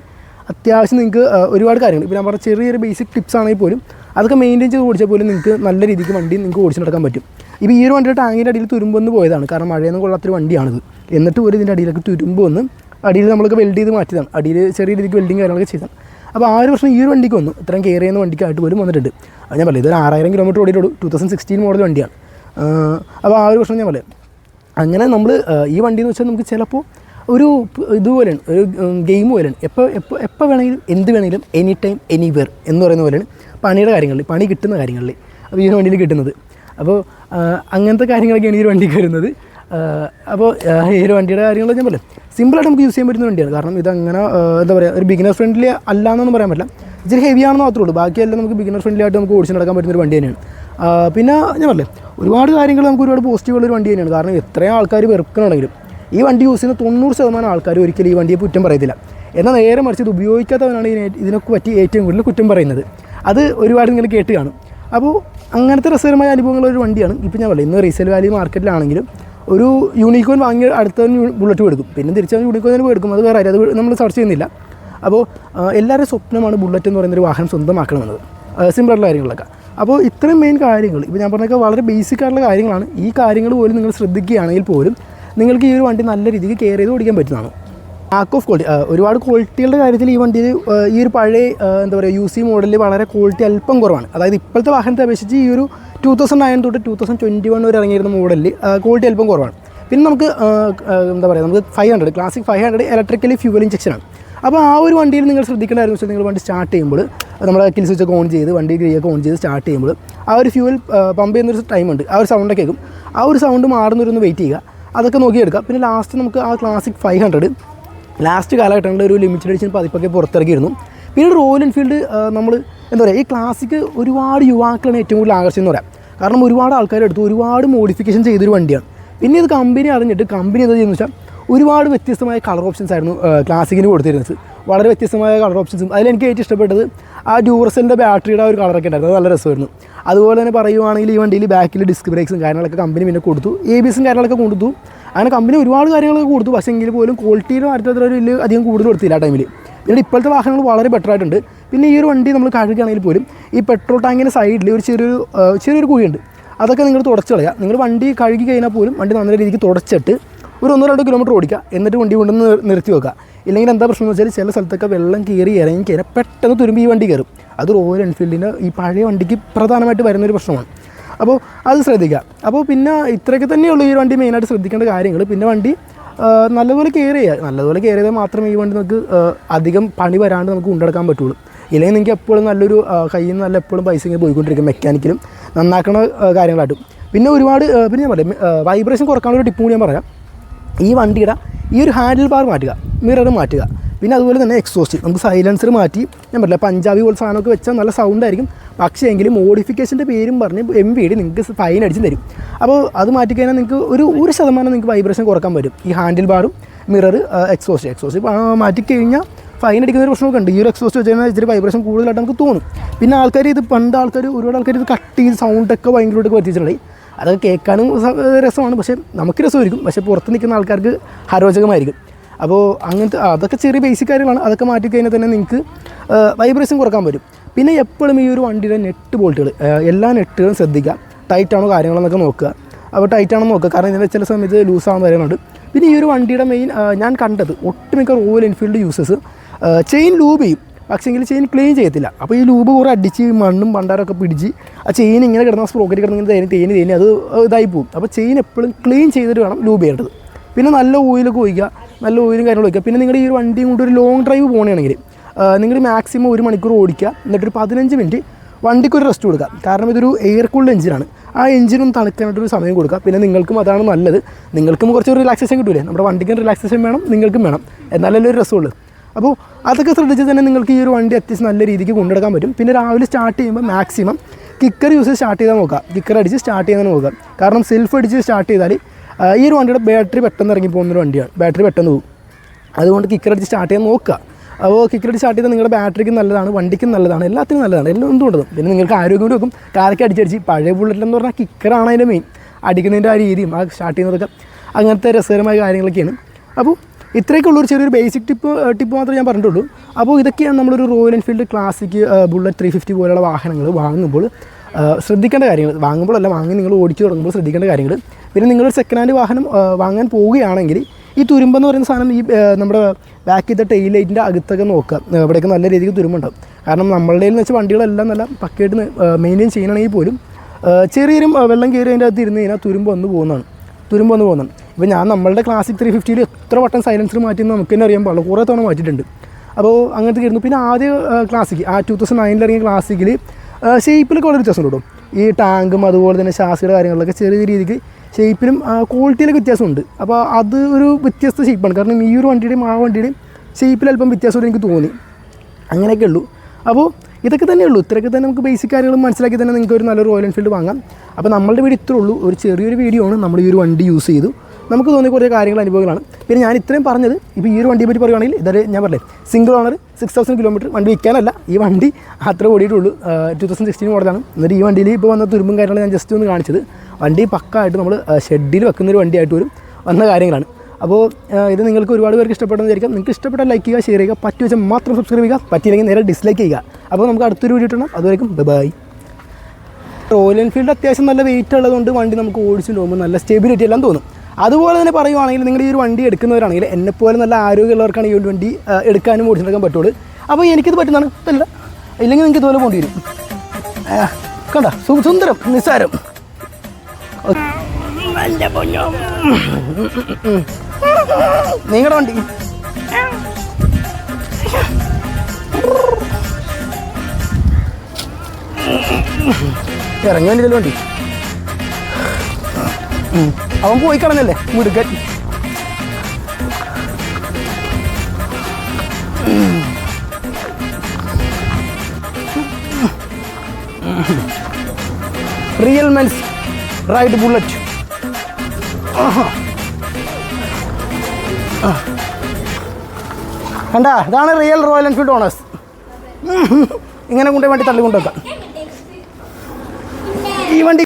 അത്യാവശ്യം നിങ്ങൾക്ക് ഒരുപാട് കാര്യങ്ങൾ. ഇപ്പോൾ ഞാൻ പറഞ്ഞ ചെറിയൊരു ബേസിക് ടിപ്സ് ആണെങ്കിൽ പോലും അതൊക്കെ മെയിന്റെയിൻ ചെയ്ത് ഓടിച്ചാൽ പോലും നിങ്ങൾക്ക് നല്ല രീതിക്ക് വണ്ടി നിങ്ങൾക്ക് ഓടിച്ചു നടക്കാൻ പറ്റും. ഇപ്പോൾ ഈ ഒരു വണ്ടിയുടെ ടാങ്കിന്റെ അടിയിൽ തുരുമ്പൊന്ന് പോയതാണ്. കാരണം മഴയൊന്നും കൊള്ളാത്തൊരു വണ്ടിയാണിത്. എന്നിട്ട് ഒരു ഇതിന്റെ അടിയിലേക്ക് തുരുമ്പ് വന്ന് അടിയിൽ നമ്മൾക്ക് വെൽഡ് ചെയ്ത് മാറ്റിയതാണ്. അടിയിൽ ചെറിയ രീതിക്ക് വെൽഡിങ് കാര്യങ്ങളൊക്കെ ചെയ്തതാണ്. അപ്പോൾ ആ ഒരു പ്രശ്നം ഈ ഒരു വണ്ടിക്ക് വന്നു. ഇത്രയും കെയർ ചെയ്യുന്ന വണ്ടിക്കായിട്ട് പോലും വന്നിട്ടുണ്ട്. അത് ഞാൻ പറയുന്നത് ഇതൊരു ആറായിരം കിലോമീറ്റർ ഓടിയിട്ടുള്ളൂ. ടു തൗസൻഡ് സിക്സ്റ്റീൻ മോഡൽ വണ്ടിയാണ്. അപ്പോൾ ആ ഒരു പ്രശ്നം ഞാൻ പറയാം അങ്ങനെ നമ്മൾ ഈ വണ്ടി എന്ന് വെച്ചാൽ നമുക്ക് ചിലപ്പോൾ ഒരു ഇതുപോലെയാണ് ഒരു ഗെയിം പോലെയാണ്. എപ്പോൾ എപ്പോൾ എപ്പോൾ വേണമെങ്കിലും എന്ത് വേണമെങ്കിലും എനി ടൈം എനിവെയർ എന്ന് പറയുന്ന പോലെയാണ് പണിയുടെ കാര്യങ്ങളിൽ പണി കിട്ടുന്ന കാര്യങ്ങളിൽ. അപ്പോൾ ഈ വണ്ടിയിൽ കിട്ടുന്നത്. അപ്പോൾ അങ്ങനത്തെ കാര്യങ്ങളൊക്കെയാണ് ഈ ഒരു വണ്ടിക്ക് വരുന്നത്. അപ്പോൾ ഈ ഒരു വണ്ടിയുടെ കാര്യങ്ങൾ ഞാൻ പറയാം സിമ്പിളായിട്ട് നമുക്ക് യൂസ് ചെയ്യാൻ പറ്റുന്ന വണ്ടിയാണ്. കാരണം ഇതങ്ങനെ എന്താ പറയുക ഒരു ബിഗിനർ ഫ്രണ്ട്ലി അല്ല എന്നൊന്നും പറയാൻ പറ്റില്ല. ഇച്ചിരി ഹെവി ആണെന്ന് മാത്രമേ ഉള്ളൂ. ബാക്കിയെല്ലാം നമുക്ക് ബിഗിനർ ഫ്രണ്ട്ലി ആയിട്ട് നമുക്ക് ഓടിച്ച് നടക്കാൻ പറ്റുന്ന ഒരു വണ്ടി തന്നെയാണ്. പിന്നെ ഞാൻ പറഞ്ഞില്ലേ ഒരുപാട് കാര്യങ്ങൾ നമുക്ക് ഒരുപാട് പോസിറ്റീവുള്ള ഒരു വണ്ടി തന്നെയാണ്. കാരണം എത്രയും ആൾക്കാർ വെറുക്കണമെങ്കിലും ഈ വണ്ടി യൂസ് ചെയ്യുന്ന തൊണ്ണൂറ് ശതമാനം ആൾക്കാർ ഒരിക്കലും ഈ വണ്ടിയെ കുറ്റം പറയത്തില്ല. എന്നാൽ നേരെ മറിച്ച് ഇത് ഉപയോഗിക്കാത്തവനാണ് ഇതിനെ ഇതിനൊക്കെ പറ്റി ഏറ്റവും കൂടുതൽ കുറ്റം പറയുന്നത്. അത് ഒരുപാട് നിങ്ങൾ കേട്ട് കാണും. അപ്പോൾ അങ്ങനത്തെ രസകരമായ അനുഭവങ്ങൾ ഒരു വണ്ടിയാണ്. ഇപ്പോൾ ഞാൻ പറയുന്നത് ഇന്ന് റീസെയിൽ വാല്യൂ മാർക്കറ്റിലാണെങ്കിലും ഒരു യൂണിക്കോൺ വാങ്ങി അടുത്തവൻ ബുള്ളറ്റ് എടുക്കും. പിന്നെ തിരിച്ചവൻ യൂണിക്കോണിന് എടുക്കും. അത് വേറെ. അത് നമ്മൾ സെർച്ച് ചെയ്യുന്നില്ല. അപ്പോൾ എല്ലാവരുടെ സ്വപ്നമാണ് ബുള്ളറ്റ് എന്ന് പറയുന്നൊരു വാഹനം സ്വന്തമാക്കണമെന്നത്. സിമ്പിളായിട്ടുള്ള കാര്യങ്ങളൊക്കെ. അപ്പോൾ ഇത്രയും മെയിൻ കാര്യങ്ങൾ ഇപ്പോൾ ഞാൻ പറഞ്ഞൊക്കെ വളരെ ബേസിക് ആയിട്ടുള്ള കാര്യങ്ങളാണ്. ഈ കാര്യങ്ങൾ പോലും നിങ്ങൾ ശ്രദ്ധിക്കുകയാണെങ്കിൽ പോലും നിങ്ങൾക്ക് ഈ ഒരു വണ്ടി നല്ല രീതിക്ക് കെയർ ചെയ്ത് ഓടിക്കാൻ പറ്റുന്നതാണ്. ലാക്ക് ഓഫ് ക്വാളിറ്റി ഒരുപാട് ക്വാളിറ്റികളുടെ കാര്യത്തിൽ ഈ വണ്ടിയിൽ ഈ ഒരു പഴയ എന്താ പറയുക യു സി മോഡലിൽ വളരെ ക്വാളിറ്റി അല്പം കുറവാണ്. അതായത് ഇപ്പോഴത്തെ വാഹനത്തെ അപേക്ഷിച്ച് ഈ ഒരു ടൂ തൗസൻഡ് നയൻ തൊട്ട് ടൂ തൗസൻഡ് ട്വന്റി വൺ വരെ ഇറങ്ങിയിരുന്ന മോഡലിൽ ക്വാളിറ്റി അല്പം കുറവാണ്. പിന്നെ നമുക്ക് എന്താ പറയുക നമുക്ക് five hundred classic five hundred electrically fuel ഇഞ്ചക്ഷനാണ് അപ്പോൾ ആ ഒരു വണ്ടിയിൽ നിങ്ങൾ ശ്രദ്ധിക്കേണ്ട വെച്ചാൽ നിങ്ങൾ വണ്ടി സ്റ്റാർട്ട് ചെയ്യുമ്പോൾ നമ്മുടെ കിൽ സ്വിച്ച് ഓൺ ചെയ്ത് വണ്ടി ഗിരിയൊക്കെ ഓൺ ചെയ്ത് സ്റ്റാർട്ട് ചെയ്യുമ്പോൾ ആ ഒരു ഫ്യൂവൽ പമ്പ് ചെയ്യുന്നൊരു ടൈമുണ്ട് ആ ഒരു സൗണ്ടൊക്കെ കേൾക്കും. ആ ഒരു സൗണ്ട് മാറുന്നൊരൊന്ന് വെയിറ്റ് ചെയ്യുക. അതൊക്കെ നോക്കിയെടുക്കുക പിന്നെ ലാസ്റ്റ് നമുക്ക് ആ ക്ലാസിക് ഫൈവ് ഹൺഡ്രഡ് ലാസ്റ്റ് കാലഘട്ടങ്ങളിൽ ഒരു ലിമിറ്റഡ് എഡിഷൻ പതിപ്പൊക്കെ പുറത്തിറക്കിയിരുന്നു. പിന്നെ റോയൽ എൻഫീൽഡ് നമ്മൾ എന്താ പറയുക ഈ ക്ലാസിക് ഒരുപാട് യുവാക്കളാണ് ഏറ്റവും കൂടുതൽ ആകർഷിച്ചെന്ന് പറയാം. കാരണം ഒരുപാട് ആൾക്കാർ എടുത്തു ഒരുപാട് മോഡിഫിക്കേഷൻ ചെയ്തൊരു വണ്ടിയാണ്. പിന്നെ ഇത് കമ്പനി അറിഞ്ഞിട്ട് കമ്പനി എന്താ ചെയ്യുന്നത് വെച്ചാൽ ഒരുപാട് വ്യത്യസ്തമായ കളർ ഓപ്ഷൻസ് ആയിരുന്നു ക്ലാസിക്കിന് കൊടുത്തിരുന്നത്. വളരെ വ്യത്യസ്തമായ കളർ ഓപ്ഷൻസും അതിലെനിക്ക് ഏറ്റവും ഇഷ്ടപ്പെട്ടത് ആ ഡ്യൂറസലിന്റെ ബാറ്ററിയുടെ ആ ഒരു കളറൊക്കെ ഉണ്ടായിരുന്നു. അത് നല്ല രസമായിരുന്നു. അതുപോലെ തന്നെ പറയുവാണെങ്കിൽ ഈ വണ്ടിയിൽ ബാക്കിൽ ഡിസ്ക് ബ്രേക്സും കാര്യങ്ങളൊക്കെ കമ്പനി പിന്നെ കൊടുത്തു. എ ബി കാര്യങ്ങളൊക്കെ കൊടുത്തു. അങ്ങനെ കമ്പനി ഒരുപാട് കാര്യങ്ങളൊക്കെ കൊടുത്തു. പക്ഷേ എങ്കിൽ പോലും ക്വാളിറ്റിയുടെ കാര്യത്തിൽ അത്ര വലിയ അധികം കൂടുതൽ കൊടുത്തില്ല ആ ടൈമിൽ പിന്നീട് ഇപ്പോഴത്തെ വാഹനങ്ങൾ വളരെ ബെറ്റർ ആയിട്ടുണ്ട്. പിന്നെ ഈ ഒരു വണ്ടി നമ്മൾ കഴുകുകയാണെങ്കിൽ പോലും ഈ പെട്രോൾ ടാങ്കിന്റെ സൈഡിൽ ഒരു ചെറിയൊരു ചെറിയൊരു കുഴിയുണ്ട്. അതൊക്കെ നിങ്ങൾ തുടച്ച് കളയാം. നിങ്ങൾ വണ്ടി കഴുകി കഴിഞ്ഞാൽ പോലും വണ്ടി നല്ല രീതിക്ക് തുടച്ചിട്ട് ഒരു ഒന്നോ രണ്ടോ കിലോമീറ്റർ ഓടിക്കുക. എന്നിട്ട് വണ്ടി കൊണ്ടുവന്ന് നിർത്തി വെക്കുക. ഇല്ലെങ്കിൽ എന്താ പ്രശ്നം എന്ന് വെച്ചാൽ ചില സ്ഥലത്തൊക്കെ വെള്ളം കയറി ഇറങ്ങി കഴിഞ്ഞാൽ പെട്ടെന്ന് തുരുമ്പി ഈ വണ്ടി കയറും. അത് റോയൽ എൻഫീൽഡിന്റെ ഈ പഴയ വണ്ടിക്ക് പ്രധാനമായിട്ട് വരുന്നൊരു പ്രശ്നമാണ്. അപ്പോൾ അത് ശ്രദ്ധിക്കുക. അപ്പോൾ പിന്നെ ഇത്രയൊക്കെ തന്നെയുള്ളൂ ഈ വണ്ടി മെയിനായിട്ട് ശ്രദ്ധിക്കേണ്ട കാര്യങ്ങൾ. പിന്നെ വണ്ടി നല്ലതുപോലെ കെയർ ചെയ്യുക നല്ലതുപോലെ കെയർ ചെയ്താൽ മാത്രമേ ഈ വണ്ടി നമുക്ക് അധികം പണി വരാണ്ട് നമുക്ക് കൊണ്ടെടുക്കാൻ പറ്റുള്ളൂ. ഇല്ലെങ്കിൽ നിങ്ങൾക്ക് എപ്പോഴും നല്ലൊരു കയ്യിൽ നിന്ന് നല്ല എപ്പോഴും പൈസ ഇങ്ങനെ പോയിക്കൊണ്ടിരിക്കും മെക്കാനിക്കലും. നന്നാക്കണ കാര്യങ്ങളായിട്ടും. പിന്നെ ഒരുപാട് പിന്നെ ഞാൻ പറയാം വൈബ്രേഷൻ കുറക്കാനുള്ള ടിപ്പ് കൂടി ഞാൻ പറയാം. ഈ വണ്ടിയുടെ ഈ ഒരു ഹാൻഡിൽ ബാർ മാറ്റുക. മിറർ മാറ്റുക. പിന്നെ അതുപോലെ തന്നെ എക്സോസ്റ്റ് നമുക്ക് സൈലൻസർ മാറ്റി. ഞാൻ പറഞ്ഞില്ല പഞ്ചാബി പോലെ സാധനമൊക്കെ വെച്ചാൽ നല്ല സൗണ്ട് ആയിരിക്കും. പക്ഷേ എങ്കിലും മോഡിഫിക്കേഷന്റെ പേരും പറഞ്ഞ് എം വി ഡി നിങ്ങൾക്ക് ഫൈൻ അടിച്ച് തരും. അപ്പോൾ അത് മാറ്റിക്കഴിഞ്ഞാൽ നിങ്ങൾക്ക് ഒരു ഒരു ശതമാനം നിങ്ങൾക്ക് വൈബ്രേഷൻ കുറയ്ക്കാൻ പറ്റും. ഈ ഹാൻഡിൽ ബാറും മിറർ എക്സോസ്റ്റ് എക്സോസ്റ്റ് മാറ്റിക്കഴിഞ്ഞാൽ ഫൈൻ അടിക്കുന്ന ഒരു പ്രശ്നമൊക്കെ ഉണ്ട്. ഈ ഒരു എക്സോസ്റ്റ് വെച്ച് കഴിഞ്ഞാൽ ഇച്ചിരി വൈബ്രേഷൻ കൂടുതലായിട്ട് നമുക്ക് തോന്നും. പിന്നെ ആൾക്കാർ ഇത് പണ്ട് ആൾക്കാർ ഒരുപാട് ആൾക്കാർ ഇത് കട്ട് ചെയ്ത് സൗണ്ടൊക്കെ ഭയങ്കരമായിട്ട് വരുത്തിച്ചിട്ടുണ്ടായി അതൊക്കെ കേൾക്കാനും രസമാണ്. പക്ഷേ നമുക്ക് രസമായിരിക്കും. പക്ഷേ പുറത്ത് നിൽക്കുന്ന ആൾക്കാർക്ക് ഹരോചകമായിരിക്കും അപ്പോൾ അങ്ങനത്തെ അതൊക്കെ ചെറിയ ബേസിക് കാര്യങ്ങളാണ്. അതൊക്കെ മാറ്റി കഴിഞ്ഞാൽ തന്നെ നിങ്ങൾക്ക് വൈബ്രേഷൻ കുറയ്ക്കാൻ പറ്റും. പിന്നെ എപ്പോഴും ഈ ഒരു വണ്ടിയുടെ നെറ്റ് ബോൾട്ടുകൾ എല്ലാ നെറ്റുകളും ശ്രദ്ധിക്കുക. ടൈറ്റാണോ കാര്യങ്ങളെന്നൊക്കെ നോക്കുക. അപ്പോൾ ടൈറ്റാണോ നോക്കുക. കാരണം ഇതിന്റെ ചില സമയത്ത് ലൂസ് ആകാൻ വരുന്നുണ്ട് പിന്നെ ഈ ഒരു വണ്ടിയുടെ മെയിൻ ഞാൻ കണ്ടത് ഒട്ടുമിക്ക Royal Enfield users chain lube ചെയ്യും. പക്ഷേ എങ്കിൽ ചെയിൻ ക്ലീൻ ചെയ്യത്തില്ല. അപ്പോൾ ഈ ലൂബ് കുറേ അടിച്ച് മണ്ണും പണ്ടാരൊക്കെ പിടിച്ച് ആ ചെയിൻ ഇങ്ങനെ കിടന്ന സ്പ്രോക്കറ്റ് കിടന്ന് ഇങ്ങനെ തേനി തേനി തേനി അത് ഇതായി പോകും അപ്പോൾ ചെയിൻ എപ്പോഴും ക്ലീൻ ചെയ്തിട്ട് വേണം ലൂബ് ചെയ്യേണ്ടത്. പിന്നെ നല്ല ഓയിലൊക്കെ ഒഴിക്കുക. നല്ല ഓയിലും കാര്യങ്ങളും വയ്ക്കുക പിന്നെ നിങ്ങളുടെ ഈ ഒരു വണ്ടിയും കൊണ്ട് ഒരു ലോങ് ഡ്രൈവ് പോകണമെങ്കിൽ നിങ്ങൾ മാക്സിമം ഒരു മണിക്കൂർ ഓടിക്കുക. എന്നിട്ടൊരു പതിനഞ്ച് മിനിറ്റ് വണ്ടിക്ക് ഒരു റെസ്റ്റ് കൊടുക്കുക. കാരണം ഇതൊരു എയർ കൂൾഡ് എഞ്ചിനാണ് ആ എഞ്ചിനും തണുക്കാനായിട്ടൊരു സമയം കൊടുക്കുക. പിന്നെ നിങ്ങൾക്കും അതാണ് നല്ലത്. നിങ്ങൾക്കും കുറച്ച് റിലാക്സേഷൻ കിട്ടില്ലേ നമ്മുടെ വണ്ടിക്കും റിലാക്സേഷൻ വേണം നിങ്ങൾക്കും വേണം. എന്നാലല്ലേ ഒരു രസമുള്ളൂ അപ്പോൾ അതൊക്കെ ശ്രദ്ധിച്ച് തന്നെ നിങ്ങൾക്ക് ഈ ഒരു വണ്ടി അത്യാവശ്യം നല്ല രീതിക്ക് കൊണ്ടെടുക്കാൻ പറ്റും. പിന്നെ രാവിലെ സ്റ്റാർട്ട് ചെയ്യുമ്പോൾ മാക്സിമം കിക്കർ യൂസ് ചെയ്ത് സ്റ്റാർട്ട് ചെയ്താൽ നോക്കുക. കിക്കർ അടിച്ച് സ്റ്റാർട്ട് ചെയ്യാൻ നോക്കുക. കാരണം സെൽഫ് അടിച്ച് സ്റ്റാർട്ട് ചെയ്താൽ ഈ ഒരു വണ്ടിയുടെ ബാറ്ററി പെട്ടെന്ന് ഇറങ്ങി പോകുന്ന ഒരു വണ്ടിയാണ്. ബാറ്ററി പെട്ടെന്ന് പോകും. അതുകൊണ്ട് കിക്കർ അടിച്ച് സ്റ്റാർട്ട് ചെയ്യാൻ നോക്കുക. അപ്പോൾ അടിച്ച് സ്റ്റാർട്ട് ചെയ്താൽ നിങ്ങളുടെ ബാറ്ററിക്ക് നല്ലതാണ് വണ്ടിക്കും നല്ലതാണ് എല്ലാത്തിനും നല്ലതാണ് എല്ലാം എന്തുകൊണ്ടും പിന്നെ നിങ്ങൾക്ക് ആരോഗ്യം കൂടി വെക്കും കാരൊക്കെ അടിച്ചടിച്ച്. പഴയ ബുള്ളറ്റിലെന്ന് പറഞ്ഞാൽ കിക്കറാണ് അതിന്റെ മെയിൻ അടിക്കുന്നതിന്റെ ആ രീതിയും ആ സ്റ്റാർട്ട് ചെയ്യുന്നതൊക്കെ അങ്ങനത്തെ രസകരമായ കാര്യങ്ങളൊക്കെയാണ്. അപ്പോൾ ഇത്രയൊക്കെ ഉള്ളൊരു ചെറിയൊരു ബേസിക് ടിപ്പ് ടിപ്പ് മാത്രമേ ഞാൻ പറഞ്ഞിട്ടുള്ളൂ. അപ്പോൾ ഇതൊക്കെയാണ് നമ്മളൊരു Royal Enfield classic bullet three fifty പോലെയുള്ള വാഹനങ്ങൾ വാങ്ങുമ്പോൾ ശ്രദ്ധിക്കേണ്ട കാര്യങ്ങൾ. വാങ്ങുമ്പോഴല്ല വാങ്ങി നിങ്ങൾ ഓടിച്ചു തുടങ്ങുമ്പോൾ ശ്രദ്ധിക്കേണ്ട കാര്യങ്ങൾ. പിന്നെ നിങ്ങളൊരു സെക്കൻഡ് ഹാൻഡ് വാഹനം വാങ്ങാൻ പോവുകയാണെങ്കിൽ ഈ തുരുമ്പ് എന്ന് പറയുന്ന സാധനം ഈ നമ്മുടെ ബാക്കിലത്തെ ടെയിൽ ലൈറ്റിന്റെ അകത്തൊക്കെ നോക്കുക. ഇവിടെയൊക്കെ നല്ല രീതിക്ക് തുരുമ്പുണ്ടാവും കാരണം നമ്മളുടെ എന്ന് വെച്ചാൽ വണ്ടികളെല്ലാം നല്ല പക്കയായിട്ട് മെയിന്റെയിൻ ചെയ്യണമെങ്കിൽ പോലും ചെറിയൊരു വെള്ളം കയറി അതിന്റെ അകത്ത് ഇരുന്ന് കഴിഞ്ഞാൽ തുരുമ്പ് വന്ന് പോകുന്നതാണ്. തുരുമ്പ് വന്ന് പോകുന്നതാണ്. ഇപ്പോൾ ഞാൻ നമ്മളുടെ ക്ലാസിക് ത്രീ ഫിഫ്റ്റിയിൽ എത്ര വട്ടം സൈലൻസർ മാറ്റി നമുക്ക് തന്നെ അറിയാൻ പാടില്ല. കുറേ തവണ മാറ്റിയിട്ടുണ്ട്. അപ്പോൾ അങ്ങനത്തെ കയറുന്നു പിന്നെ ആദ്യ ക്ലാസിക് ആ ടു തൗസൻഡ് നയനിൽ ഇറങ്ങിയ ക്ലാസിക്കിൽ ഷേപ്പിലൊക്കെ വളരെ വ്യത്യാസം കേട്ടോ. ഈ ടാങ്കും അതുപോലെ തന്നെ ശാസ്ത്രീയ കാര്യങ്ങളിലൊക്കെ ചെറിയ രീതിക്ക് ഷേപ്പിലും ക്വാളിറ്റിയിലൊക്കെ വ്യത്യാസമുണ്ട്. അപ്പോൾ അത് ഒരു വ്യത്യസ്ത ഷേപ്പാണ് കാരണം ഈ ഒരു വണ്ടിയുടെയും ആ വണ്ടിയുടെയും ഷേപ്പിൽ അല്പം വ്യത്യാസമായിട്ട് എനിക്ക് തോന്നി. അങ്ങനെയൊക്കെ ഉള്ളൂ. അപ്പോൾ ഇതൊക്കെ തന്നെ ഉള്ളൂ. ഇത്രയൊക്കെ തന്നെ നമുക്ക് ബേസിക് കാര്യങ്ങൾ മനസ്സിലാക്കി തന്നെ നിങ്ങൾക്ക് ഒരു നല്ലൊരു റോയൽ എൻഫീൽഡ് വാങ്ങാം. അപ്പോൾ നമ്മളുടെ വീട് ഇത്രേ ഉള്ളൂ. ഒരു ചെറിയൊരു വീഡിയോ ആണ് നമ്മൾ ഈ ഒരു വണ്ടി യൂസ് ചെയ്തു. നമുക്ക് തോന്നിയ കുറേ കാര്യങ്ങൾ അനുഭവങ്ങളാണ്. പിന്നെ ഞാൻ ഇത്രയും പറഞ്ഞത് ഇപ്പോൾ ഈ ഒരു വണ്ടിയെ പറ്റി പറയുകയാണെങ്കിൽ ഇതൊരു ഞാൻ പറഞ്ഞത് single owner six thousand kilometre വണ്ടി വിൽക്കാനല്ല. ഈ വണ്ടി അത്ര ഓടിയിട്ടുള്ളൂ. ടു തൗസൻഡ് സിക്സ്റ്റീൻ മോഡലാണ് എന്നിട്ട് ഈ വണ്ടിയിൽ ഇപ്പോൾ വന്ന തുരുമ്പും കാര്യങ്ങളും ഞാൻ ജസ്റ്റ് ഒന്ന് കാണിച്ചത്. വണ്ടി പക്കായിട്ട് നമ്മൾ ഷെഡിൽ വെക്കുന്ന ഒരു വണ്ടിയായിട്ട് വരും വന്ന കാര്യങ്ങളാണ്. അപ്പോൾ ഇത് നിങ്ങൾക്ക് ഒരുപാട് പേർക്ക് ഇഷ്ടപ്പെട്ടെന്ന് വിചാരിക്കാം. നിങ്ങൾക്ക് ഇഷ്ടപ്പെട്ട ലൈക്ക് ചെയ്യുക ഷെയർ ചെയ്യുക. പറ്റി വെച്ചാൽ മാത്രം സബ്സ്ക്രൈബ് ചെയ്യുക. പറ്റിയില്ലെങ്കിൽ നേരെ ഡിസ്ലൈക്ക് ചെയ്യുക. അപ്പോൾ നമുക്ക് അടുത്തൊരു വീഡിയോ ഇട്ടണം അതുവരെയും ബൈ റോയൽ എൻഫീൽഡ് അത്യാവശ്യം നല്ല വെയിറ്റ് ഉള്ളതുകൊണ്ട് വണ്ടി നമുക്ക് ഓടിച്ചു പോകുമ്പോൾ നല്ല സ്റ്റെബിലിറ്റി എല്ലാം തോന്നും. അതുപോലെ തന്നെ പറയുവാണെങ്കിൽ നിങ്ങൾ ഈ ഒരു വണ്ടി എടുക്കുന്നവരാണെങ്കിൽ എന്നെപ്പോലെ നല്ല ആരോഗ്യമുള്ളവർക്കാണ് ഈ ഒരു വണ്ടി എടുക്കാനും ഓടിച്ചെടുക്കാൻ പറ്റുള്ളൂ. അപ്പോൾ എനിക്കിത് പറ്റുന്നതാണ്. അല്ല ഇല്ലെങ്കിൽ നിങ്ങൾക്ക് ഇതുപോലെ പോകേണ്ടി വരും. കണ്ട? സുന്ദരം നിസ്സാരം. നിങ്ങളുടെ വണ്ടി. ഇറങ്ങി വണ്ടി. ഉം. അവൻ പോയി കളഞ്ഞല്ലേ മിടുക്കൻ റിയൽ മെൻസ് റൈഡ് ബുള്ളറ്റ് കണ്ടാ? ഇതാണ് റിയൽ റോയൽ എൻഫീൽഡ് ഓണേഴ്സ് ഇങ്ങനെ കൊണ്ടുപോയി വണ്ടി തള്ളിക്കൊണ്ടുവെക്കാം. ഈ വണ്ടി